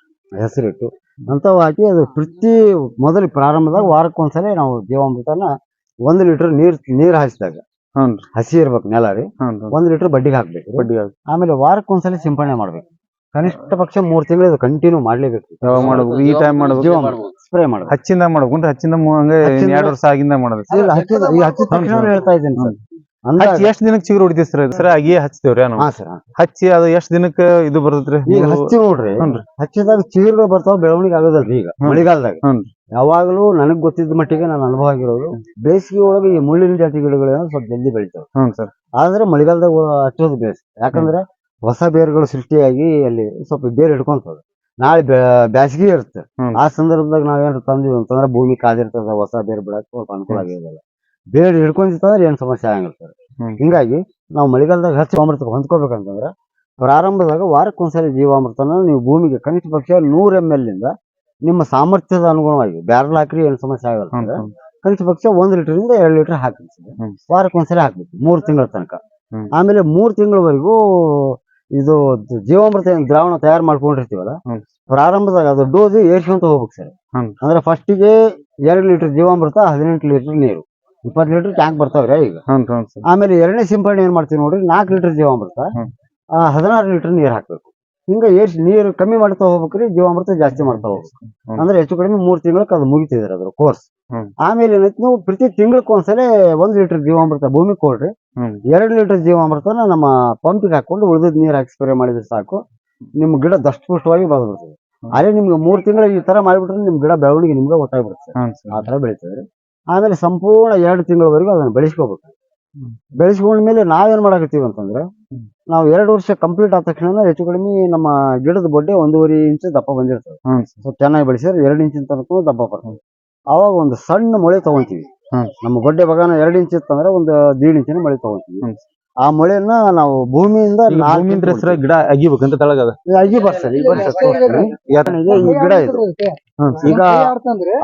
ಅಂತವು ಹಾಕಿ ಅದು ಪ್ರತಿ ಮೊದಲು ಪ್ರಾರಂಭದಾಗ ವಾರಕ್ಕೊಂದ್ಸಲ ನಾವು ಜೀವಾಮೃತನ ಒಂದು ಲೀಟರ್ ನೀರ್ ನೀರ್ ಹಾಯಿಸಿದಾಗ. ಹಸಿ ಇರ್ಬೇಕು ನೆಲ ರೀ. ಒಂದ್ ಲೀಟರ್ ಬಡ್ಡಿಗೆ ಹಾಕ್ಬೇಕು ಬಡ್ಡಿ ಆಮೇಲೆ ವಾರಕ್ಕೊಂದ್ಸಲ ಸಿಂಪಡಣೆ ಮಾಡ್ಬೇಕು. ಕನಿಷ್ಠ ಪಕ್ಷ ಮೂರ್ ತಿಂಗಳು ಇದು ಕಂಟಿನ್ಯೂ ಮಾಡ್ಲೇಬೇಕು ಯಾವಾಗ ಮಾಡ್ಬೇಕು? ಈ ಟೈಮ್ ಮಾಡ್ಬೇಕು? ಸ್ಪ್ರೇ ಮಾಡ್ಬೇಕು. ಹಚ್ಚಿಂದ ಮಾಡ್ಬೇಕು. ಹಚ್ಚಿಂದ ಹಂಗೆ ಹಚ್ಚಿಂದ- ವರ್ಷ ಆಗಿಂದ ತಕ್ಷಣ ಹೇಳ್ತಾ ಇದ್ದೀನಿ ಸರ್. ಹಚ್ಚಿ ಎಷ್ಟ್ ದಿನಕ್ಕೆ ಚಿಗುರು ಹೊಡಿತೀವಿ ಸರ್ ಸರ್ ಆಗಿ ಹಚ್ತೇವ್ರಿ ನಾವು ಹಾ ಸರ್ ಹಚ್ಚಿ ಅದು ಎಷ್ಟ್ ದಿನಕ್ಕೆ ಇದು ಬರ್ತೈತ್ರಿ? ಈಗ ಹಚ್ಚಿ ನೋಡ್ರಿ ಹ್ಞೂನ್ರಿ. ಹಚ್ಚಿದಾಗ ಚಿಗುರುಗಳು ಬರ್ತಾವ ಬೆಳವಣಿಗೆ ಆಗೋದಲ್ರಿ ಈಗ ಮಳಿಗಾಲದಾಗ. ಮಳೆಗಾಲದಾಗ ಹ್ಞೂನ್ರಿ. ಯಾವಾಗಲೂ ನನಗ್ ಗೊತ್ತಿದ್ದ ಮಟ್ಟಿಗೆ ನಾನು ಅನುಭವ ಆಗಿರೋದು ಬೇಸಿಗೆ ಒಳಗೆ ಈ ಮುಳ್ಳಿನ ಜಾತಿ ಗಿಡಗಳೇನೋ ಸ್ವಲ್ಪ ಜಲ್ದಿ ಬೆಳಿತಾವೆ. ಹ್ಞೂ ಸರ್. ಆದ್ರೆ ಮಳೆಗಾಲದಾಗ ಹಚ್ಚೋದು ಬೇಸ್ ಯಾಕಂದ್ರೆ ಹೊಸ ಬೇರುಗಳು ಸೃಷ್ಟಿಯಾಗಿ ಅಲ್ಲಿ ಸ್ವಲ್ಪ ಬೇರು ಹಿಡ್ಕೊಂತದ. ನಾಳೆ ಬ್ಯಾಸಿಗೆ ಇರುತ್ತೆ. ಆ ಸಂದರ್ಭದಾಗ ನಾವೇನು ತಂದಿವಿ ಅಂತಂದ್ರೆ ಭೂಮಿ ಕಾದಿರ್ತದ ಹೊಸ ಬೇರು ಬಿಡಕ್ಕೆ ಸ್ವಲ್ಪ ಅನುಕೂಲ ಆಗಿರೋದಿಲ್ಲ. ಬೇರೆ ಹಿಡ್ಕೊಂತಿತ್ತಂದ್ರೆ ಏನ್ ಸಮಸ್ಯೆ ಆಗಂಗಿಲ್ಲ ಸರ್ ಹ್ಮ್. ಹಿಂಗಾಗಿ ನಾವು ಮಳೆಗಾಲದಾಗ ಹಚ್ಚಿ ಅಮೃತ ಹೊಂದ್ಕೋಬೇಕಂತಂದ್ರೆ ಪ್ರಾರಂಭದಾಗ ವಾರಕ್ಕೊಂದ್ಸಲ ಜೀವಾಮೃತನ ನೀವು ಭೂಮಿಗೆ ಕನಿಷ್ಠ ಪಕ್ಷ ನೂರ್ ಎಂ ಎಲ್ ಇಂದ ನಿಮ್ಮ ಸಾಮರ್ಥ್ಯದ ಅನುಗುಣವಾಗಿ ಬ್ಯಾರಲ್ ಹಾಕ್ರಿ ಏನು ಸಮಸ್ಯೆ ಆಗಲ್ಲ ಕನಿಷ್ಠ ಪಕ್ಷ ಒಂದ್ ಲೀಟರ್ ಇಂದ ಎರಡು ಲೀಟರ್ ಹಾಕಿ ಸರ್. ಹ್ಮ್. ವಾರಕ್ಕೊಂದ್ಸಲ ಹಾಕ್ಬೇಕು ಮೂರ್ ತಿಂಗಳ ತನಕ ಹ್ಮ್. ಆಮೇಲೆ ಮೂರ್ ತಿಂಗಳವರೆಗೂ ಇದು ಜೀವಾಮೃತ ಏನ್ ದ್ರಾವಣ ತಯಾರು ಮಾಡ್ಕೊಂಡಿರ್ತೀವಲ್ಲ ಹ್ಮ್. ಪ್ರಾರಂಭದಾಗ ಅದು ಡೋಸ್ ಏರ್ಸ್ಕೊಂತ ಹೋಗ್ಬೇಕು ಸರ್ ಹ್ಮ್. ಅಂದ್ರೆ ಫಸ್ಟಿಗೆ ಎರಡು ಲೀಟರ್ ಜೀವಾಮೃತ ಹದಿನೆಂಟು ಲೀಟರ್ ನೀರು ಇಪ್ಪತ್ತು ಲೀಟರ್ ಟ್ಯಾಂಕ್ ಬರ್ತಾವ್ರಿ ಈಗ. ಹ್ಞೂ ಹ್ಞೂ ಸರ್. ಆಮೇಲೆ ಎರಡನೇ ಸಿಂಪಡಣೆ ಏನ್ ಮಾಡ್ತೀವಿ ನೋಡ್ರಿ ನಾಲ್ಕು ಲೀಟರ್ ಜೀವಾಮೃತ ಹ್ಮ್. ಆ, ಹದಿನಾರು ಲೀಟರ್ ನೀರ್ ಹಾಕ್ಬೇಕು. ಹಿಂಗ ಎಷ್ಟು ನೀರು ಕಮ್ಮಿ ಮಾಡ್ತಾ ಹೋಗ್ಬೇಕ್ರಿ ಜೀವಾಮೃತ ಜಾಸ್ತಿ ಮಾಡ್ತಾ ಹೋಗ್ಬೇಕು. ಹ್ಮ್. ಅಂದ್ರೆ ಹೆಚ್ಚು ಕಡಿಮೆ ಮೂರ್ ತಿಂಗಳಕ್ಕೆ ಅದು ಮುಗಿತಿದ್ರೆ ಅದ್ರ ಕೋರ್ಸ್ ಹ್ಮ್. ಆಮೇಲೆ ಏನೈತಿ ನೀವು ಪ್ರತಿ ತಿಂಗಳಕ್ಕೆ ಒಂದ್ಸಲ ಒಂದ್ ಲೀಟರ್ ಜೀವಾಮೃತ ಭೂಮಿ ಕೊಡ್ರಿ. ಎರಡು ಲೀಟರ್ ಜೀವಾಮೃತನ ನಮ್ಮ ಪಂಪಿಗೆ ಹಾಕೊಂಡು ಉಳಿದ ನೀರ್ ಹಾಕಿ ಸ್ಪ್ರೇ ಮಾಡಿದ್ರೆ ಸಾಕು. ನಿಮ್ ಗಿಡ ದಷ್ಟಪುಷ್ಟವಾಗಿ ಬೆಳೆದ್ಬಿಡ್ತದೆ. ಅದೇ ನಿಮ್ಗೆ ಮೂರ್ ತಿಂಗಳ ಈ ತರ ಮಾಡಿಬಿಟ್ರೆ ನಿಮ್ ಗಿಡ ಬೆಳವಣಿಗೆ ನಿಮ್ಗೆ ಗೊತ್ತಾಗ್ಬಿಡುತ್ತೆ. ಹ್ಞೂ ಸರ್. ಆ ತರ ಬೆಳೀತದೆ. ಆಮೇಲೆ ಸಂಪೂರ್ಣ ಎರಡು ತಿಂಗಳವರೆಗೂ ಅದನ್ನ ಬೆಳೆಸ್ಕೋಬೇಕು. ಬೆಳೆಸ್ಕೊಂಡ ಮೇಲೆ ನಾವೇನ್ ಮಾಡಕತ್ತೀವಿ ಅಂತಂದ್ರೆ. ನಾವು ಎರಡು ವರ್ಷ ಕಂಪ್ಲೀಟ್ ಆದ ತಕ್ಷಣ ಹೆಚ್ಚು ಕಡಿಮೆ ನಮ್ಮ ಗಿಡದ ಬೊಡ್ಡೆ ಒಂದೂವರೆ ಇಂಚ್ ದಪ್ಪ ಬಂದಿರ್ತದೆ. ಸೊ ಚೆನ್ನಾಗಿ ಬೆಳೆಸಿದ್ರೆ ಎರಡು ಇಂಚಿನ ತನಕ ದಪ್ಪ ಬರ್ತದೆ. ಅವಾಗ ಒಂದು ಸಣ್ಣ ಮೊಳೆ ತಗೊಂತೀವಿ. ನಮ್ಮ ಗೊಡ್ಡೆ ಬಗಾನ ಎರಡು ಇಂಚ್ ಇತ್ತಂದ್ರೆ ಒಂದು ದೀಡ್ ಇಂಚಿನ ಮೊಳೆ ತಗೊಂತೀವಿ. ಆ ಮಳೆನ ನಾವು ಭೂಮಿಯಿಂದ ಭೂಮಿಯಿಂದ ಹೆಸರ ಗಿಡ ಅಗಿಬೇಕಂತ ತಳಗದ? ಅಗಿ ಬರ್ತದೆ ಈ ಗಿಡ ಇದು. ಈಗ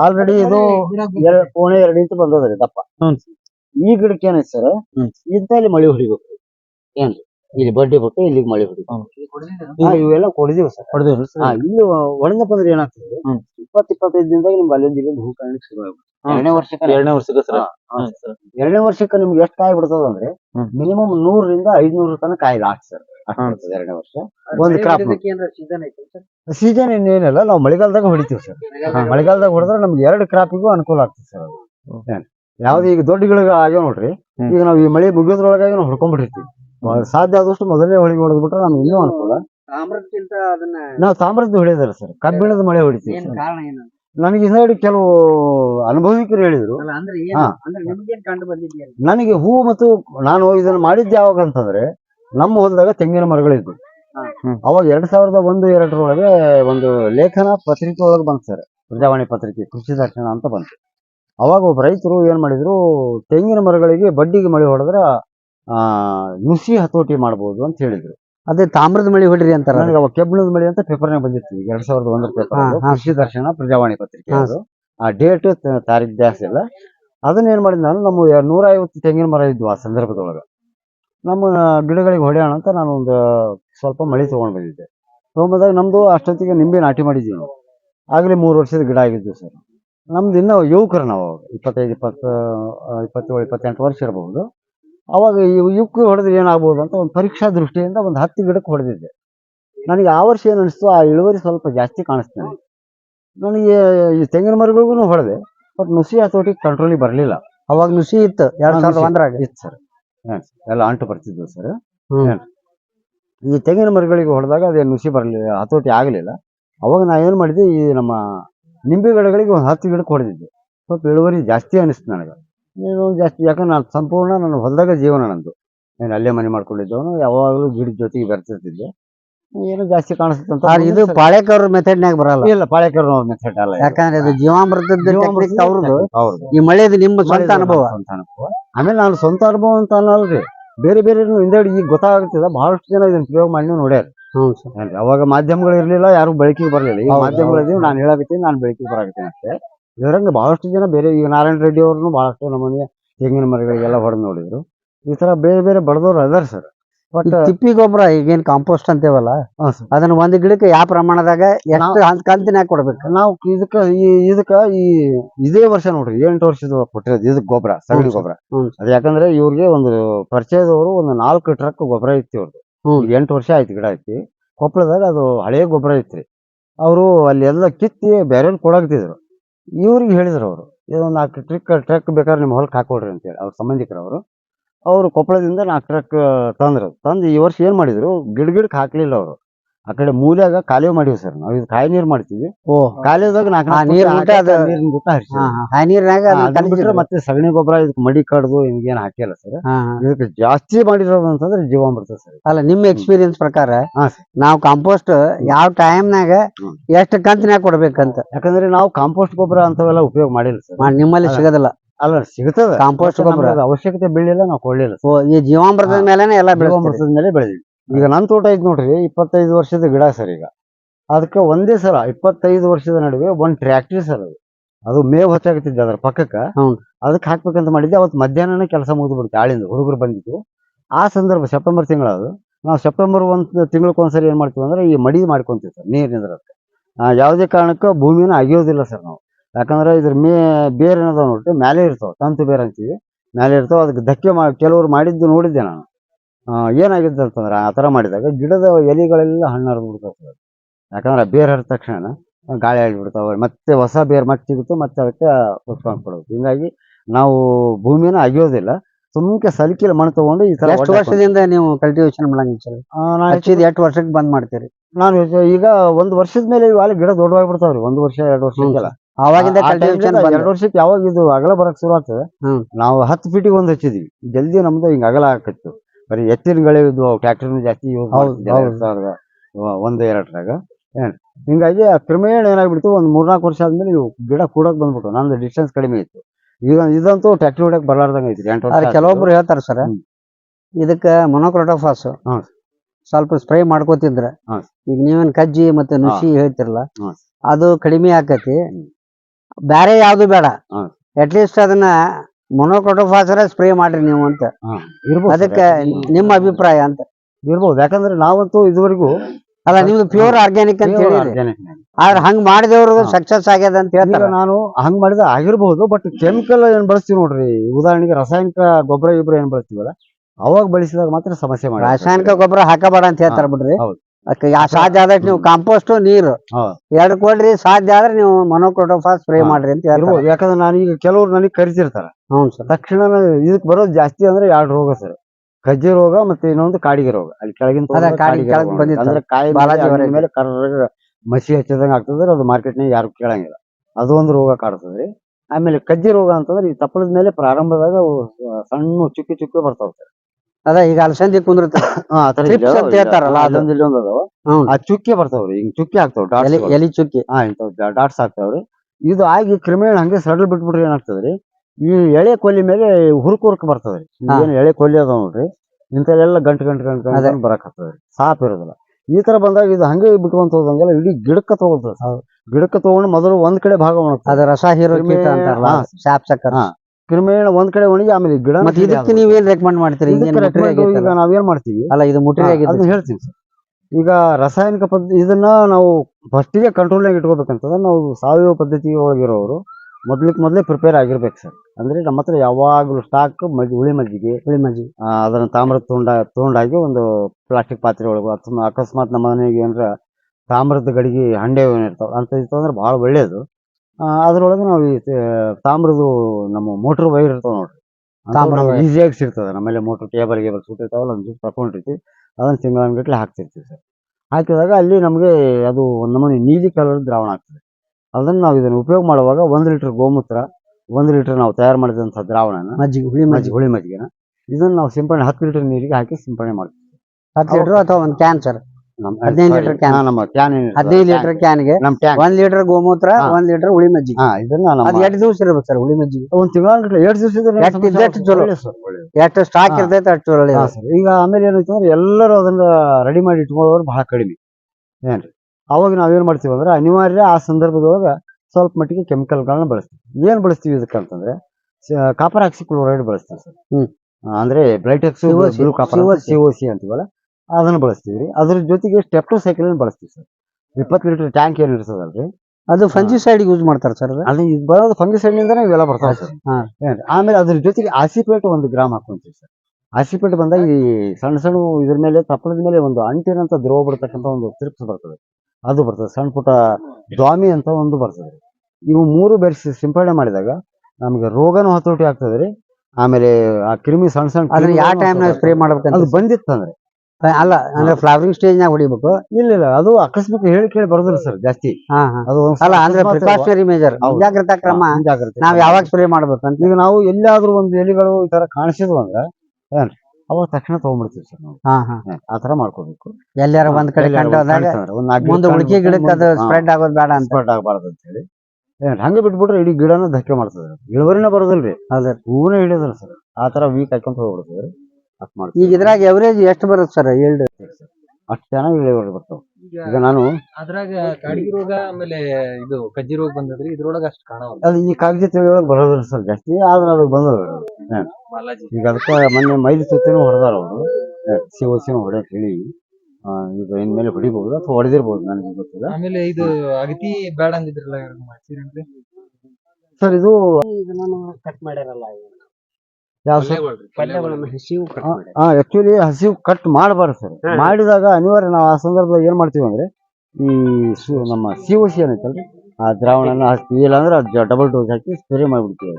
ಆಲ್ರೆಡಿ ಇದು ಎರಡು ಕೋಣೆ ಎರಡು ಇಂಚು ಬಂದದ್ರಿ ದಪ್ಪ. ಈ ಗಿಡಕ್ಕೆ ಏನೈತೆ ಸರ್. ಇಂತಲ್ಲಿ ಮಳೆ ಹೊಡಿಬೇಕು. ಏನ್ರಿ? ಇಲ್ಲಿ ಬಡ್ಡಿ ಬಿಟ್ಟು ಇಲ್ಲಿಗೆ ಮಳೆ ಬಿಡುತ್ತೆ ಇವೆಲ್ಲ ಕೊಡಿದೀವಿ ಸರ್. ಹೊಡೆದೇವ್ರಿ ಹಾ ಇಲ್ಲಿ ಒಳಗಪ್ಪ ಅಂದ್ರೆ ಏನಾಗ್ತದೆ? ಹ್ಮ್. ಇಪ್ಪತ್ ಇಪ್ಪತ್ತೈದು ದಿನದಾಗ ನಿಮ್ಗೆ ಅಲ್ಲಿಂದ ಇಲ್ಲಿಂದ ಭೂ ಕಾರಣಕ್ಕೆ ಶುರು ಆಗುತ್ತೆ ಎರಡನೇ ವರ್ಷಕ್ಕೆ ಎರಡನೇ ವರ್ಷಕ್ಕೆ ಸರ್. ಹಾ, ಎರಡನೇ ವರ್ಷಕ್ಕೆ ನಿಮ್ಗೆ ಎಷ್ಟು ಕಾಯಿ ಬಿಡ್ತದ ಅಂದ್ರೆ ಹ್ಮ್. ಮಿನಿಮಮ್ ನೂರರಿಂದ ಐದ್ನೂರು ತನಕ ಕಾಯಿ ಲಾಸ್ಟ್ ಸರ್. ಹ್ಮ್. ಎರಡನೇ ವರ್ಷ. ಒಂದು ಕ್ರಾಪ್ ಸೀಸನ್ ಇನ್ನೇನಿಲ್ಲ ನಾವು ಮಳೆಗಾಲದಾಗ ಹೊಡಿತೀವಿ ಸರ್. ಮಳೆಗಾಲದಾಗ ಹೊಡೆದ್ರೆ ನಮ್ಗೆ ಎರಡು ಕ್ರಾಪಿಗೂ ಅನುಕೂಲ ಆಗ್ತದೆ ಸರ್? ಯಾವ್ದು ಈಗ ದೊಡ್ಡ ಗಿಡಗಳು ಆಗ್ಯಾವ ನೋಡ್ರಿ ಹ್ಮ್. ಈಗ ನಾವು ಈ ಮಳೆ ಮುಗಿಯೋದ್ರೊಳಗಾಗಿ ನಾವು ಹೊಡ್ಕೊಂಡ್ಬಿಟ್ಟಿರ್ತೀವಿ ಸಾಧ್ಯ ಆದಷ್ಟು ಮೊದಲನೇ ಹೊಳಿಗೆ ಹೊಡೆದ್ಬಿಟ್ರೆ ನಮ್ಗೆ ಇನ್ನೂ ಅನುಕೂಲ. ತಾಮ್ರಕ್ಕಿಂತ ಅದನ್ನ ನಾವು ಸಾಮ್ರಾಜ್ಯ ಹೊಡೆಯೋದಿಲ್ಲ ಸರ್. ಕಬ್ಬಿಣದ ಮಳೆ ಹೊಡಿತೀವಿ ಏನ್. ಕಾರಣ ಏನು? ನನಗೆ ಹಿಂದಗಡೆ ಕೆಲವು ಅನುಭವಿಕರು ಹೇಳಿದ್ರು. ಅಲ್ಲ ಅಂದ್ರೆ ಹಾ. ಏನು ಅಂದ್ರೆ ನಿಮ್ಗೇನ್ ಕಂಡು ಬಂದಿದ್ಯಾ? ನನಗೆ ಹೂ ಮತ್ತು ನಾನು ಇದನ್ನ ಮಾಡಿದ್ದು ಯಾವಾಗ ಅಂತಂದ್ರೆ ನಮ್ಮ ಹೊಲದಾಗ ತೆಂಗಿನ ಮರಗಳಿದ್ವು. ಹಾ. ಅವಾಗ ಎರಡ್ ಸಾವಿರದ ಒಂದು ಎರಡರೊಳಗೆ ಒಂದು ಲೇಖನ ಪತ್ರಿಕೆ ಒಳಗೆ ಬಂತು ಸರ್. ಪ್ರಜಾವಾಣಿ ಪತ್ರಿಕೆ ಕೃಷಿ ದರ್ಶನ ಅಂತ ಬಂತು. ಅವಾಗ ಒಬ್ಬ ರೈತರು ಏನ್ ಮಾಡಿದ್ರು ತೆಂಗಿನ ಮರಗಳಿಗೆ ಬಡ್ಡಿಗೆ ಮಳೆ ಹೊಡೆದ್ರ ನುಸಿ ಹತೋಟಿ ಮಾಡ್ಬೋದು ಅಂತ ಹೇಳಿದ್ರು. ಅದೇ ತಾಮ್ರದ ಮಳಿ ಹೊಡಿರಿ ಅಂತಾರ ನನಗೆ ಅವಾಗ ಕೆಬ್ಬಣದ ಮಳಿ ಅಂತ ಪೇಪರ್ನಾಗ ಬಂದಿತ್ತು ಈಗ ಎರಡ್ ಸಾವಿರದ ಒಂದರ ಪೇಪರ್. ಕೃಷಿ ದರ್ಶನ ಪ್ರಜಾವಾಣಿ ಪತ್ರಿಕೆ ಅದು. ಆ ಡೇಟ್ ತಾರೀಖ್ ಜಾಸ್ತಿ ಇಲ್ಲ ಅದನ್ನ ಏನ್ ಮಾಡಿದ್ ನಾನು ನಮ್ಮ ನೂರ ಐವತ್ತು ತೆಂಗಿನ ಮರ ಇದ್ವು ಆ ಸಂದರ್ಭದೊಳಗ. ನಮ್ಮ ಗಿಡಗಳಿಗೆ ಹೊಡೆಯೋಣ ಅಂತ ನಾನು ಒಂದು ಸ್ವಲ್ಪ ಮಳಿ ತಗೊಂಡ್ ಬಂದಿದ್ದೆ. ತಗೊಂಬಂದಾಗ ನಮ್ದು ಅಷ್ಟೊತ್ತಿಗೆ ನಿಂಬೆ ನಾಟಿ ಮಾಡಿದ್ವಿ ನಾವು. ಆಗ್ಲಿ ಮೂರು ವರ್ಷದ ಗಿಡ ಆಗಿದ್ವಿ ಸರ್. ನಮ್ದು ಇನ್ನೂ ಯುವಕರು ನಾವು ಅವಾಗ ಇಪ್ಪತ್ತೈದು ಇಪ್ಪತ್ತು ಇಪ್ಪತ್ತೇಳು ಇಪ್ಪತ್ತೆಂಟು ವರ್ಷ ಇರಬಹುದು ಅವಾಗ ಇವಕ್ಕೆ ಹೊಡೆದ್ರೆ ಏನಾಗ್ಬೋದು ಅಂತ ಒಂದು ಪರೀಕ್ಷಾ ದೃಷ್ಟಿಯಿಂದ ಒಂದು ಹತ್ತು ಗಿಡಕ್ಕೆ ಹೊಡೆದಿದ್ದೆ. ನನಗೆ ಆ ವರ್ಷ ಏನು ಅನಿಸ್ತು? ಆ ಇಳುವರಿ ಸ್ವಲ್ಪ ಜಾಸ್ತಿ ಕಾಣಿಸ್ತೇನೆ ನನಗೆ. ಈ ತೆಂಗಿನ ಮರಗಳಿಗೂ ಹೊಡೆದೆ ಬಟ್ ನುಸಿ ಹತೋಟಿ ಕಂಟ್ರೋಲಿಗೆ ಬರಲಿಲ್ಲ. ಅವಾಗ ನುಸಿ ಇತ್ತು ಎರಡು ಸಾವಿರದ. ಒಂದರಾಗ? ಇತ್ತು ಸರ್. ಎಲ್ಲ ಅಂಟು ಬರ್ತಿದ್ವು ಸರ್. ಈ ತೆಂಗಿನ ಮರಗಳಿಗೆ ಹೊಡೆದಾಗ ಅದೇ ನುಸಿ ಬರಲಿಲ್ಲ ಹತೋಟಿ ಆಗಲಿಲ್ಲ. ಅವಾಗ ನಾ ಏನು ಮಾಡಿದೆ ಈ ನಮ್ಮ ನಿಂಬೆ ಗಿಡಗಳಿಗೆ ಒಂದು ಹತ್ತು ಗಿಡಕ್ಕೆ ಹೊಡೆದಿದ್ದೆ. ಸ್ವಲ್ಪ ಇಳುವರಿ ಜಾಸ್ತಿ ಅನಿಸ್ತು ನನಗೆ. ಏನು ಜಾಸ್ತಿ. ಯಾಕಂದ್ರೆ ನಾನು ಸಂಪೂರ್ಣ ನನ್ನ ಹೊಲದಾಗ ಜೀವನ ನಂದು. ನಾನು ಅಲ್ಲೇ ಮನೆ ಮಾಡ್ಕೊಂಡಿದ್ದವನು ಯಾವಾಗಲೂ ಗಿಡದ ಜೊತೆಗೆ ಬರ್ತಿರ್ತಿದ್ದೆ. ಏನು ಜಾಸ್ತಿ ಕಾಣಿಸ್ತಂತ ಅಂತ ಆದ್ರೆ ಇದು ಪಾಳೆಕರ್ ಮೆಥಡ್ನ್ಯಾಗ ಬರಲ್ಲ. ಇಲ್ಲ ಪಾಳೆಕರ್ ಮೆಥಡ್ ಅಲ್ಲ. ಯಾಕಂದ್ರೆ ಇದು ಜೀವಾಮೃತದ ಅವ್ರದ್ದು. ಹೌದು. ಈ ಮಳೆದು ನಿಮ್ಮ ಸ್ವಂತ ಅನುಭವ. ಅಂತ ಸ್ವಂತ ಅನುಭವ. ಆಮೇಲೆ ನಾನು ಸ್ವಂತ ಅನುಭವ ಅಂತ ಅನ್ನಲ್ರಿ. ಬೇರೆ ಬೇರೆ ಹಿಂದೆಗಡೆ ಈಗ ಗೊತ್ತಾಗ್ತದ ಬಹಳಷ್ಟು ಜನ ಇದನ್ನ ಪ್ರಯೋಗ ಮಾಡಿ ನೋಡ್ಯಾರ. ಹ್ಞೂ ಸರ್. ಅವಾಗ ಮಾಧ್ಯಮಗಳು ಇರ್ಲಿಲ್ಲ ಯಾರು ಬೆಳಕಿಗೆ ಬರಲಿಲ್ಲ. ಈ ಮಾಧ್ಯಮಗಳಿದ್ದೀವಿ ನಾನು ಹೇಳಾಕತ್ತೀನಿ ನಾನು ಬೆಳಕಿಗೆ ಬರಾಕತ್ತೀನಿ ಅಷ್ಟೇ. ಇದರಂಗ ಬಹಳಷ್ಟು ಜನ ಬೇರೆ ಈಗ ನಾರಾಯಣ ರೆಡ್ಡಿ ಅವ್ರನ್ನು ಬಹಳಷ್ಟು ನಮ್ಮನೆ ತೆಂಗಿನ ಮರಗಳಿಗೆಲ್ಲ ಹೊಡೆದು ನೋಡಿದ್ರು. ಈ ತರ ಬೇರೆ ಬೇರೆ ಬಡದವ್ರು ಅದಾರ ಸರ್ ಬಟ್ ತಿಪ್ಪಿ ಗೊಬ್ಬರ ಈಗೇನ್ ಕಾಂಪೋಸ್ಟ್ ಅಂತೇವಲ್ಲ ಅದನ್ನ ಒಂದ್ ಗಿಡಕ್ಕೆ ಯಾವ ಪ್ರಮಾಣದಾಗ ಎಷ್ಟು ಹಂತ ಕಂತಿನಾಗ ಕೊಡ್ಬೇಕು? ನಾವು ಇದಕ್ಕ ಈ ಇದಕ್ಕ ಈ ಇದೇ ವರ್ಷ ನೋಡ್ರಿ ಎಂಟು ವರ್ಷದ ಕೊಟ್ಟಿರೋದು ಇದಕ್ ಗೊಬ್ಬರ ಸಗಣಿ. ಗೊಬ್ಬರ. ಅದು ಯಾಕಂದ್ರೆ ಇವ್ರಿಗೆ ಒಂದು ಪರಿಚಯದವರು ಒಂದು ನಾಲ್ಕು ಟ್ರಕ್ ಗೊಬ್ಬರ ಇತ್ತು ಇವ್ರದ್ದು. ಈಗ ಎಂಟು ವರ್ಷ ಆಯ್ತು ಗಿಡ ಐತಿ ಕೊಪ್ಪಳದಾಗ ಅದು ಹಳೆ ಗೊಬ್ಬರ ಐತ್ರಿ ಅವರು ಅಲ್ಲಿ ಎಲ್ಲ ಕಿತ್ತಿ ಬೇರೆ ಕೊಡಾಕ್ತಿದ್ರು. ಇವ್ರಿಗೆ ಹೇಳಿದ್ರು ಅವರು ಇದೊಂದು ನಾಲ್ಕು ಟ್ರಿಕ್ ಟ್ರಕ್ ಬೇಕಾದ್ರೆ ನಿಮ್ಮ ಹೊಲಕ್ಕೆ ಹಾಕೊಡ್ರಿ ಅಂತೇಳಿ, ಅವ್ರ ಸಂಬಂಧಿಕರು ಅವರು. ಅವರು ಕೊಪ್ಪಳದಿಂದ ನಾಲ್ಕು ಟ್ರಕ್ ತಂದ್ರು. ತಂದು ಈ ವರ್ಷ ಏನು ಮಾಡಿದ್ರು ಗಿಡ ಗಿಡಕ್ಕೆ ಹಾಕಲಿಲ್ಲ ಅವರು. ಆ ಕಡೆ ಮೂಲ್ಯಾಗ ಕಾಲುವೆ ಮಾಡಿವಿ ಸರ್ ನಾವು. ಇದು ಕಾಯಿ ನೀರ್ ಮಾಡ್ತೀವಿ. ಓ. ಕಾಲೇದಾಗ ನಾಲ್ಕು ಆ, ನೀರ್ ಬಿಟ್ಟ ಅದು- ನೀರಿನ ಬಿಟ್ಟ ಹರಿಸಿ ಹಾ ನೀರ್ನಾಗ ಅದನ್ನ ಕಲಸಿದ್ರು. ಮತ್ತೆ ಸಗಣಿ ಗೊಬ್ಬರ ಇದಕ್ಕೆ ಮಡಿ ಕಡ್ದು ಹಿಂಗೇನ್ ಹಾಕಿಲ್ಲ ಸರ್. ಹಾ, ಹಾ. ಇದಕ್ಕೆ ಜಾಸ್ತಿ ಮಾಡಿರೋದು ಅಂತಂದ್ರೆ ಜೀವಾಮೃತ ಸರ್ ಅಲ್ಲ ನಿಮ್ಮ ಎಕ್ಸ್ಪೀರಿಯನ್ಸ್ ಪ್ರಕಾರ ಹಾ, ನಾವು ಕಾಂಪೋಸ್ಟ್ ಯಾವ ಟೈಮ್ನಾಗ ಹ್ಮ್. ಎಷ್ಟು ಕಂತಿನಾಗ ಕೊಡ್ಬೇಕಂತ? ಯಾಕಂದ್ರೆ ನಾವು ಕಾಂಪೋಸ್ಟ್ ಗೊಬ್ಬರ ಅಂತವೆಲ್ಲ ಉಪಯೋಗ ಮಾಡಿಲ್ಲ ಸರ್. ಮಾ- ನಿಮ್ಮಲ್ಲಿ ಅಲ್ಲ. ಸಿಗೋದಿಲ್ಲ. ಅಲ್ಲ ಸಿಗ್ತದ. ಕಾಂಪೋಸ್ಟ್ ಗೊಬ್ಬರ. ಅವಶ್ಯಕತೆ ಬೀಳಿಲ್ಲ ನಾವು ಕೊಡ್ಲಿಲ್ಲ ಓ ಈ ಜೀವಾಮೃತದ ಮೇಲೆ ಮೇಲೆನೆ ಎಲ್ಲ ಬೆಳೆಸ್ತೀರಿ? ಜೀವಾಮೃತದ ಮೇಲೆ ಬೆಳೆದಿವಿ. ಈಗ ನನ್ನ ತೋಟ ಐತ್ ನೋಡ್ರಿ ಇಪ್ಪತ್ತೈದು ವರ್ಷದ ಗಿಡ ಸರ್ ಈಗ. ಅದಕ್ಕೆ ಒಂದೇ ಸಲ ಇಪ್ಪತ್ತೈದು ವರ್ಷದ ನಡುವೆ ಒಂದ್ ಟ್ರ್ಯಾಕ್ಟ್ರಿ ಸರ್ ಅದು. ಅದು ಮೇವ್ ಹಚ್ಚಾಕತ್ತಿದ್ದೆ ಅದ್ರ ಪಕ್ಕಕ್ಕೆ. ಅದಕ್ಕೆ ಹಾಕ್ಬೇಕಂತ ಮಾಡಿದ್ದೆ ಅವತ್ತು ಮಧ್ಯಾಹ್ನನೇ ಕೆಲಸ ಮುಗಿದು ಬಿಡುತ್ತೆ ಆಳಿಂದ ಹುಡುಗರು ಬಂದಿತ್ತು ಆ ಸಂದರ್ಭ ಸೆಪ್ಟೆಂಬರ್ ತಿಂಗಳ ಅದು. ನಾವು ಸೆಪ್ಟೆಂಬರ್ ಒಂದು ತಿಂಗಳಕ್ಕೊಂದ್ಸರಿ ಏನ್ ಮಾಡ್ತೀವಿ ಅಂದ್ರೆ ಈ ಮಡಿ ಮಾಡ್ಕೊಂತೀವಿ ಸರ್ ನೀರಿನಿಂದ ಯಾವುದೇ ಕಾರಣಕ್ಕೆ ಭೂಮಿನ ಅಗಿಯೋದಿಲ್ಲ ಸರ್ ನಾವು. ಯಾಕಂದ್ರೆ ಇದ್ರ ಮೇ ಬೇರೆ ಏನದ ನೋಡ್ರಿ ಮೇಲೆ ಇರ್ತಾವ ತಂತು ಬೇರೆ ಅಂತೀವಿ. ಮೇಲೆ ಇರ್ತಾವ ಅದಕ್ಕೆ ಧಕ್ಕೆ ಮಾ ಕೆಲವರು ಮಾಡಿದ್ದು ನೋಡಿದ್ದೆ ನಾನು. ಏನಾಗಿದೆ ಅಂತಂದ್ರೆ ಆ ಥರ ಮಾಡಿದಾಗ ಗಿಡದ ಎಲೆಗಳೆಲ್ಲ ಹಣ್ಣು ಹರಿದು ಬಿಡ್ತಾವೆ. ಯಾಕಂದ್ರೆ ಬೇರ್ ಹರಿದ ತಕ್ಷಣ ಗಾಳಿ ಆಗಿಬಿಡ್ತಾವೆ. ಮತ್ತೆ ಹೊಸ ಬೇರ್ ಮತ್ತೆ ಸಿಗುತ್ತೆ ಮತ್ತೆ ಅದಕ್ಕೆ ಉತ್ಪನ್ನ ಕೊಡಬೇಕು ಹಿಂಗಾಗಿ ನಾವು ಭೂಮಿನ ಅಗಿಯೋದಿಲ್ಲ. ಸುಮ್ಕೆ ಸಲಿಕಿಲ ಮಣ್ಣು ತಗೊಂಡು ಈ ತರ ಎಷ್ಟು ವರ್ಷದಿಂದ ನೀವು ಕಲ್ಟಿವೇಶನ್ ಮಾಡಂಗಿಲ್ಲ ಸರ್? ಹಚ್ಚಿದ ಎಷ್ಟು ವರ್ಷಕ್ಕೆ ಬಂದ್ ಮಾಡ್ತೀರಿ? ನಾನು ಈಗ ಒಂದ್ ವರ್ಷದ ಮೇಲೆ ಇವಾಗ ಗಿಡ ದೊಡ್ಡವಾಗಿಬಿಡ್ತಾವ್ರಿ ಒಂದ್ ವರ್ಷ ಎರಡು ವರ್ಷ ಅವಾಗಿಂದ ಕಲ್ಟಿವೇಶನ್ ಎರಡು ವರ್ಷಕ್ಕೆ ಯಾವಾಗ ಇದು ಅಗಲ ಬರಕ್ ಶುರು ಆಗ್ತದೆ. ನಾವು ಹತ್ತು ಫೀಟಿಗೆ ಒಂದ್ ಹಚ್ಚಿದ್ವಿ. ಜಲ್ದಿ ನಮ್ದು ಹಿಂಗ ಅಗಲ ಆಕತ್ತು. ಬರೀ ಎತ್ತಿನ ಗಳೆ ಇದ್ವು ಟ್ರ್ಯಾಕ್ಟರ್ನು ಜಾಸ್ತಿ ಯೂಸ್ ಹೌದು, ಮಾಡ್ತಿದ್ದೆ ಎರಡ್ ಹೌದು. ಸಾವಿರದ ಒ- ಒಂದು ಎರಡರಾಗ. ಹಿಂಗಾಗಿ ಆ ಕ್ರಮೇಣ ಏನಾಗ್ಬಿಡ್ತು ಒಂದ್ ಮೂರ್ನಾಲ್ಕು ವರ್ಷ ಆದ್ಮೇಲೆ ಇವು ಗಿಡ ಕೂಡಕ್ ಬಂದ್ಬಿಟ್ಟು ನಂದು ಡಿಸ್ಟೆನ್ಸ್ ಕಡಿಮೆ ಇತ್ತು. ಈಗ ಇದಂತೂ ಟ್ರ್ಯಾಕ್ಟರ್ ಹೊಡಕ್ ಬರ್ಲಾರ್ದಂಗ ಐತಿ ಎಂಟು ವರ್ಷ ಕೆಲವೊಬ್ರು ಹೇಳ್ತಾರ ಸರ್. ಇದಕ್ಕೆ ಮೊನೊಕ್ರೋಟೋಫಾಸ್. ಸ್ವಲ್ಪ ಸ್ಪ್ರೇ ಮಾಡ್ಕೋತಿದ್ರ. ಈಗ ನೀವೇನ್ ಕಜ್ಜಿ ಮತ್ತೆ ನುಸಿ ಹೇಳ್ತಿರಲ್ಲ ಅದು ಕಡಿಮೆ ಆಕತಿ. ಬೇರೆ ಬ್ಯಾರೆ ಯಾವ್ದು ಬೇಡ. ಅಟ್ಲೀಸ್ಟ್ ಅದನ್ನ ಮೊನೊಕ್ರೋಟೋಫಾಸ್ ಸ್ಪ್ರೇ ಮಾಡ್ರಿ ನೀವು ಅಂತ ಇರ್ಬೋದು. ಅದಕ್ಕೆ ನಿಮ್ಮ ಅಭಿಪ್ರಾಯ ಅಂತ ಇರ್ಬೋದು ಯಾಕಂದ್ರೆ ನಾವಂತೂ ಇದುವರೆಗೂ ಅಲ್ಲ ನಿಮ್ದು ಪ್ಯೂರ್ ಆರ್ಗ್ಯಾನಿಕ್ ಅಂತ ಹೇಳಿ. ಆದ್ರೆ ಹಂಗ್ ಮಾಡಿದವ್ರದ್ದು. ಸಕ್ಸಸ್ ಆಗ್ಯದ ಅಂತ ಹೇಳ್ತಾರೆ ನಾನು ಹಂಗ್ ಮಾಡಿದ ಆಗಿರ್ಬಹುದು ಬಟ್ ಕೆಮಿಕಲ್ ಏನ್ ಬಳಸ್ತೀವಿ ನೋಡ್ರಿ ಉದಾಹರಣೆಗೆ ರಾಸಾಯನಿಕ ಗೊಬ್ಬರ ಇಬ್ಬರು ಏನ್ ಬಳಸ್ತೀವಲ್ಲ ಅವಾಗ ಬಳಸಿದಾಗ ಮಾತ್ರ ಸಮಸ್ಯೆ ಮಾಡಿ ರಾಸಾಯನಿಕ ಗೊಬ್ಬರ ಹಾಕಬೇಡ ಅಂತ ಹೇಳ್ತಾರ ಬಿಡ್ರಿ ಯಾ- ಸಾಧ್ಯ ಆದಷ್ಟು ನೀವು ಕಾಂಪೋಸ್ಟ್ ನೀರು. ಎರಡು ಕೊಡ್ರಿ ಸಾಧ್ಯ ಆದ್ರೆ ನೀವು ಮನೋಕೋಟೋಫಾ ಸ್ಪ್ರೇ ಮಾಡ್ರಿ ಅಂತ ಹೇಳ್ಬೋದು ಯಾಕಂದ್ರೆ ನಾನು ಈಗ ಕೆಲವ್ರು ನನಗೆ ಕರಿತಿರ್ತಾರ. ಹ್ಞೂ ಸರ್. ತಕ್ಷಣ ಇದಕ್ಕೆ ಬರೋದು ಜಾಸ್ತಿ ಅಂದ್ರೆ ಎರಡು ರೋಗ ಸರ್. ಕಜ್ಜಿ ರೋಗ ಮತ್ತೆ ಇನ್ನೊಂದು ಕಾಡಿಗೆ ರೋಗ. ಅಲ್ಲಿ ಕೆಳಗಿನ ಕಾಡಿಗೆ ಬಂದಿತ್ತು. ಅಂದ್ರೆ ಕಾಯಿ ಮೇಲೆ variety. ಮಸಿ ಹಚ್ಚಿದಂಗ ಆಗ್ತದ್ರೆ ಅದು ಮಾರ್ಕೆಟ್ನಾಗ ಯಾರು ಕೇಳಂಗಿಲ್ಲ. ಅದು ಒಂದು ರೋಗ ಕಾಡ್ತದ್ರಿ ಆಮೇಲೆ ಕಜ್ಜಿ ರೋಗ ಅಂತಂದ್ರೆ ಈ ತಪ್ಪಲದ ಮೇಲೆ ಪ್ರಾರಂಭದಾಗ ಸಣ್ಣ ಚುಕ್ಕಿ ಚುಕ್ಕಿ ಬರ್ತಾವ ಅದ ಈಗ ಅಲಸಂದಿ ಕುಂದಿರ್ತ ಆ ತರ Thrips ಇಲ್ಲ. ಅಂತ ಹೇಳ್ತಾರಲ್ಲ ಅದು. ಅಲ್ಲೊಂದ್ ಇಲ್ಲೊಂದ್ ಅದಾವ ಹ್ಮ್. ಆ ಚುಕ್ಕಿ ಬರ್ತಾವ್ರಿ ಹಿಂಗ್ ಚುಕ್ಕಿ ಆಗ್ತಾವ ಎಲಿ ಡಾಟ್ಸ್ ಎಲಿ ಚುಕ್ಕಿ ಹಾ ಇಂಥವ್ ಡಾಟ್ಸ್ ಆಗ್ತಾವ್ರಿ ಇದು ಆಗಿ ಕ್ರಿಮಿನಲ್ ಹಂಗೆ ಸಡಲ್ ಬಿಟ್ಬಿಟ್ರಿ ಏನಾಗ್ತದ್ರಿ ಈ ಎಳೆ ಕೊಲ್ಲಿ ಮೇಲೆ ಹುರ್ಕ್ ಹುರ್ಕ್ ಬರ್ತದ್ರಿ ಹಾ. ಏನ್ ಎಳೆ ಕೊಲ್ಲಿ ಅದಾವ ನೋಡ್ರಿ ಇಂಥಲ್ಲೆಲ್ಲ ಗಂಟು ಗಂಟು ಗಂಟು ಅದೇ. ಗಂಟು ಬರಕ್ ಆಗ್ತದ್ರಿ ಸಾಪ್ ಇರೋದಿಲ್ಲ ಈ ತರ ಬಂದಾಗ ಇದು ಹಂಗೆ ಬಿಟ್ಕೊಂತ ಹೋದಂಗೆಲ್ಲ ಇಡೀ ಗಿಡಕ್ಕ ತಗೊಳ್ತದೆ ಗಿಡಕ್ಕ ತಗೊಂಡು ಮೊದಲು ಒಂದ್ ಕಡೆ ಭಾಗ ಒಣಗ್ತದೆ ಅದ ರಸ ಹೀರೋ ಕೀಟ ಕ್ರಿಮಿ- ಅಂತಾರಲ್ಲ ಹಾ. ಶಾಪ್ ಚಕ್ಕರ್ ಹಾ. ಕ್ರಮೇಣ ಒಂದ್ ಕಡೆ ಒಣಗಿ ಆಮೇಲೆ ಗಿಡ ಮತ್ತೆ ಇದಕ್ಕೆ ನೀವೇನ್ ರೆಕಮೆಂಡ್ ಮಾಡ್ತೀರಿ? ಇದಕ್ಕೆ recommend ಈಗ ನಾವೇನ್ ಮಾಡ್ತೀವಿ? ಅಲ್ಲ ಇದು ಮುಟ್ರಿ ಆಗಿದೆ ಅದನ್ನ ಹೇಳ್ತೀನಿ. ಸರ್ ಈಗ ರಾಸಾಯನಿಕ ಪದ್ಧತಿ ಇದನ್ನ ನಾವು ಫಸ್ಟಿಗೆ ಕಂಟ್ರೋಲ್ನಾಗ ಇಟ್ಕೋಬೇಕಂತಂದ್ರೆ ನಾವು ಸಾವಯವ ಪದ್ಧತಿ ಒಳಗಿರೋರು ಮೊದ್ಲಿಕ್ ಮೊದ್ಲೇ ಪ್ರಿಪೇರ್ ಆಗಿರ್ಬೇಕು ಸರ್. ಅಂದ್ರೆ ನಮ್ಮ ಹತ್ರ ಯಾವಾಗಲೂ ಸ್ಟಾಕ್ ಮಜ್ಜಿ ಹುಳಿ ಮಜ್ಜಿಗೆ ಹುಳಿ ಮಜ್ಜಿ ಆ, ಅದನ್ನ ತಾಮ್ರದ ತೊಂಡ ತುಂಡಾಗಿ ಒಂದು ಪ್ಲಾಸ್ಟಿಕ್ ಪಾತ್ರೆ ಒಳಗೆ ಅಥವಾ ಅಕಸ್ಮಾತ್ ನಮ್ಮ ಮನೆಗೆ ಏನಾರ ತಾಮ್ರದ ಗಡಿಗೆ ಹಂಡೆ ಏನಿರ್ತಾವ ಅಂತ ಇತ್ತು ಅಂದ್ರೆ ಬಹಳ ಒಳ್ಳೇದು. ಅದ್ರೊಳಗೆ ನಾವು ಈ ತಾಮ್ರದ್ದು ನಮ್ಮ ಮೋಟರ್ ವೈರ್ ಇರ್ತಾವ ನೋಡ್ರಿ. ತಾಮ್ರ. ಈಸಿಯಾಗಿ ಸಿಗ್ತದೆ ನಮ್ಮಲ್ಲಿ ಮೋಟ್ರ್ ಕೇಬಲ್ ಗೇಬಲ್ ಸುಟ್ಟಿರ್ತಾವಲ್ಲ ಒಂದು ಜೂಟ್ ತಗೊಂಡಿರ್ತೀವಿ ಅದನ್ನ ತಿಂಗಳನ್ಗಟ್ಲೆ ಹಾಕ್ತಿರ್ತೀವಿ ಸರ್. ಹಾಕಿದಾಗ ಅಲ್ಲಿ ನಮಗೆ ಅದು ಒಂದು ನಮೂನಿ ನೀಲಿ ಕಲರ್ ದ್ರಾವಣ ಆಗ್ತದೆ. ಅದನ್ನ ನಾವು ಇದನ್ನ ಉಪಯೋಗ ಮಾಡುವಾಗ ಒಂದು ಲೀಟರ್ ಗೋಮೂತ್ರ ಒಂದು ಲೀಟರ್ ನಾವು ತಯಾರು ಮಾಡಿದಂಥ ದ್ರಾವಣನ ಮಜ್ಜಿಗೆ ಹುಳಿ ಮಜ್ಜಿ ಮಜ್ಜಿಗೆ ಹುಳಿ ಮಜ್ಜಿಗೆನ ಇದನ್ನ ನಾವು ಸಿಂಪಡಣೆ ಹತ್ತು ಲೀಟರ್ ನೀರಿಗೆ ಹಾಕಿ ಸಿಂಪಡಣೆ ಮಾಡ್ತೀವಿ. ಹತ್ತು ಲೀಟರ್ ಅಥವಾ ಒಂದ್ ಕ್ಯಾನ್ ಸರ್ ಹದಿನೈದು ಲೀಟರ್ ಕ್ಯಾನ್. ನಮ್ಮ ಕ್ಯಾನ್ ಹದಿನೈದು ಲೀಟರ್ ಕ್ಯಾನ್ಗೆ ನಮ್ಮ ಟ್ಯಾಂಕ್ ಒಂದ್ ಲೀಟರ್ ಗೋಮೂತ್ರ. ಒಂದ್ ಲೀಟರ್ ಹುಳಿ ಮಜ್ಜಿ ಹಾ ಇದನ್ನ ಅದ್ ನಮ್ಮ ಎಷ್ಟು ದಿವಸ ಇರ್ಬೇಕು ಸರ್ ಹುಳಿ ಮಜ್ಜಿ ಒಂದ್ ತಿಂಗಳ ಎರಡು ದಿವಸ ಇದ್ರೆ ಎಷ್ಟ್ ಚಲೋ. ಎಷ್ಟು ಸ್ಟಾಕ್ ಹಾ. ಇರ್ತೈತೆ ಅಷ್ಟು ಸರ್ ಈಗ ಆಮೇಲೆ ಏನಾಯ್ತು ಅಂದ್ರೆ ಎಲ್ಲರೂ ಅದನ್ನ ರೆಡಿ ಮಾಡಿ ಇಟ್ಕೊಳ್ಳೋರು ಬಹಳ ಕಡಿಮೆ. ಏನ್ರಿ? ಅವಾಗ ನಾವೇನ್ ಮಾಡ್ತೀವಿ ಅಂದ್ರೆ ಅನಿವಾರ್ಯ ಆ ಸಂದರ್ಭದೊಳಗ ಸ್ವಲ್ಪ ಮಟ್ಟಿಗೆ ಕೆಮಿಕಲ್ಗಳನ್ನ ಬಳಸ್ತೀವಿ. ಏನ್ ಬಳಸ್ತೀವಿ ಇದಕ್ಕಂತಂದ್ರೆ ಕಾಪರ್ ಆಕ್ಸಿ ಕ್ಲೋರೈಡ್ ಬಳಸ್ತೀವಿ ಸರ್. ಹ್ಮ್. ಅಂದ್ರೆ blight COC, blue copper COC. COC ಅಂತೀವಲ್ಲ? ಅದನ್ನ ಬಳಸ್ತೀವಿ ರೀ. ಅದ್ರ ಜೊತೆಗೆ ಸ್ಟೆಪ್ಟೋಸೈಕಲ್ ಬಳಸ್ತೀವಿ ಸರ್. ಇಪ್ಪತ್ತು ಲೀಟರ್ ಟ್ಯಾಂಕ್ ಏನು ಇರ್ತದಲ್ರಿ ಅದು ಫಂಜಿಸೈಡ್ ಯೂಸ್ ಮಾಡ್ತಾರೆ ಸರ್ ಅದು. ಅದು ಇದು ಬರೋದು ಫಂಗಿಸೈಡ್ ನಿಂದನೇ ಇವೆಲ್ಲ ಬರ್ತಾವೆ ಸರ್. ಹಾ. ಆಮೇಲೆ ಅದ್ರ ಜೊತೆಗೆ ಆಸಿಪೇಟ್ ಒಂದು ಗ್ರಾಮ್ ಹಾಕೊಂತೀವಿ ಸರ್. ಆಸಿಪೇಟ್ ಬಂದಾಗ ಈ ಸಣ್ಣ ಸಣ್ಣ ಇದ್ರ ಮೇಲೆ ತಪ್ಪಲದ ಮೇಲೆ ಒಂದು ಅಂಟಿನಂತ ದ್ರವ ಬಿಡ್ತಕ್ಕಂಥ ಒಂದು ತ್ರಿಪ್ಸ್ ಬರ್ತದೆ. ಅದು ಬರ್ತದೆ. ಸಣ್ಣ ಪುಟ್ಟ ದ್ವಾಮಿ ಅಂತ ಒಂದು ಬರ್ತದೆ ಇವು ಮೂರು ಬೆರೆಸಿ ಸಿಂಪಡಣೆ ಮಾಡಿದಾಗ ನಮಗೆ ರೋಗನೂ ಹತೋಟಿ ಆಗ್ತದೆ ರೀ. ಆಮೇಲೆ ಆ ಕ್ರಿಮಿ ಸಣ್ಣ ಸಣ್ಣ ಅದ್ರ ಯಾವ ಕ್ರಿಮಿಗಳನ್ನೂ ಟೈಮ್ ನಾಗ ಹತೋಟಿ ಸ್ಪ್ರೇ. ಮಾಡ್ಬೇಕಂತ ಅದು ಬಂದಿತ್ತಂದ್ರೆ. ಅಲ್ಲ ಅಂದ್ರೆ ಫ್ಲವರಿಂಗ್ ಸ್ಟೇಜ್ ನಾಗ ಹೊಡಿಬೇಕು. ಇಲ್ಲ ಇಲ್ಲ ಅದು ಆಕಸ್ಮಿಕ ಹೇಳಿ ಕೇಳಿ ಬರೋದಿಲ್ಲ ಸರ್ ಜಾಸ್ತಿ. ಅದು ಒಂದ್ ಅಲ್ಲ ಅಂದ್ರೆ ಅಕಸ್ಮಾತ್ ಪ್ರಿಕಾಷನರಿ ಮೇಜರ್. ಮುಂಜಾಗ್ರತಾ ಕ್ರಮ. ನಾವ್. ಯಾವಾಗ ಸ್ಪ್ರೇ ಮಾಡ್ಬೇಕಂತ ಈಗ ನಾವು ಎಲ್ಲಾದ್ರೂ ಒಂದು ಎಲಿಗಳು ಈ ತರ ಕಾಣಿಸಿದ್ವು ಅಂದ್ರೆ ಅವಾಗ ತಕ್ಷಣ ತಗೊಂಡ್ಬಿಡ್ತೀವಿ ಸರ್ ನಾವು. ಆ ತರ ಮಾಡ್ಕೋಬೇಕು. ಎಲ್ಲಾರ ಒಂದ್ ಕಡೆ ಒಂದ್ ಉಳ್ಕಿ ಗಿಡಕ್ಕೆ ಅದು ಸ್ಪ್ರೆಡ್ ಆಗೋದು ಬೇಡ ಅಂತ. ಸ್ಪ್ರೆಡ್ ಆಗ್ಬಾರ್ದು ಅಂತ ಹೇಳಿ. ಹಂಗೆ ಬಿಟ್ಬಿಟ್ರೆ ಇಡೀ ಗಿಡನ ಧಕ್ಕೆ ಮಾಡ್ತದ. ಇಳುವರಿನ ಬರೋದಿಲ್ರಿ. ಅದೇ ಹೂವನೇ ಹಿಡಿಯೋದಿಲ್ಲ ಸರ್. ಆ ತರ ವೀಕ್ ಹಾಕೊಂತ ಹೋಗ್ಬಿಡ್ತದೆ ಮಾಡ್ತೀವಿ. ಈಗ ಇದ್ರಾಗ ಎವರೇಜ್ ಎಷ್ಟು ಬರುತ್ತೆ ಸರ್ ಏಳ್ಡ್ ಅಷ್ಟು ಚೆನ್ನಾಗಿ ಇಳುವರಿ ಬರ್ತಾವ. ಈಗ ನಾನು ಅದ್ರಾಗ ಕಾಡಿಗೆ ರೋಗ ಆಮೇಲೆ ಇದು ಕಜ್ಜಿ ರೋಗ ಬಂದದ್ರಿ ಇದ್ರೊಳಗ ಅಷ್ಟು ಕಾಣವಲ್ಲ ಅದು ಈ ಕಾಗಜಿ ತಿಳಿಯೊಳಗೆ ಬರೋದಿಲ್ಲ ಸರ್ ಜಾಸ್ತಿ ಆದ್ರೆ ಅದು ಬಂದದ. ಬಾಲಾಜಿ. ಈಗ ಅದಕ್ಕೆ ಮೊನ್ನೆ ಮೈಲಿ ಸುತ್ತಿನ ಹೊಡೆದಾರ ಅವರು. ಸಿ ಓ ಸಿನೂ ಹೊಡೆಯಕ್ ಹೇಳಿ. ಆ, ಈಗ ಇನ್ಮೇಲೆ ಹೊಡಿಬಹುದು ಅಥವಾ ಹೊಡೆದಿರ್ಬಹುದು ನನಗೆ ಗೊತ್ತಿಲ್ಲ. ಆಮೇಲೆ ಇದು ಅಗತಿ ಬೇಡ ಅಂದಿದ್ರಲ್ಲ ಮಾಡ್ಸಿರೇನ್ರಿ ಸರ್ ಇದು ಕಟ್ ಪಲ್ಯಗಳನ್ನು ಹಸಿವು ಕಟ್ ಮಾಡಿರಲ್ಲ ಆಕ್ಚುಲಿ ಹಸಿವು ಕಟ್ ಮಾಡಬಾರ್ದು ಸರ್. ಮಾಡಿದಾಗ ಅನಿವಾರ್ಯ ನಾವು ಆ ಸಂದರ್ಭದಾಗ ಏನ್ ಮಾಡ್ತೀವಿ ಅಂದ್ರೆ ಈ ಸು- ನಮ್ಮ ಸಿ ಓ ಸಿ ಏನೈತಲ್ರಿ ಆ ದ್ರಾವಣನ ಹಾಕ್ತೀವಿ ಇಲ್ಲಾಂದ್ರೆ ಡಬಲ್ ಡೋಸ್ ಹಾಕಿ ಸ್ಪ್ರೇ ಮಾಡಿಬಿಡ್ತೀವಿ.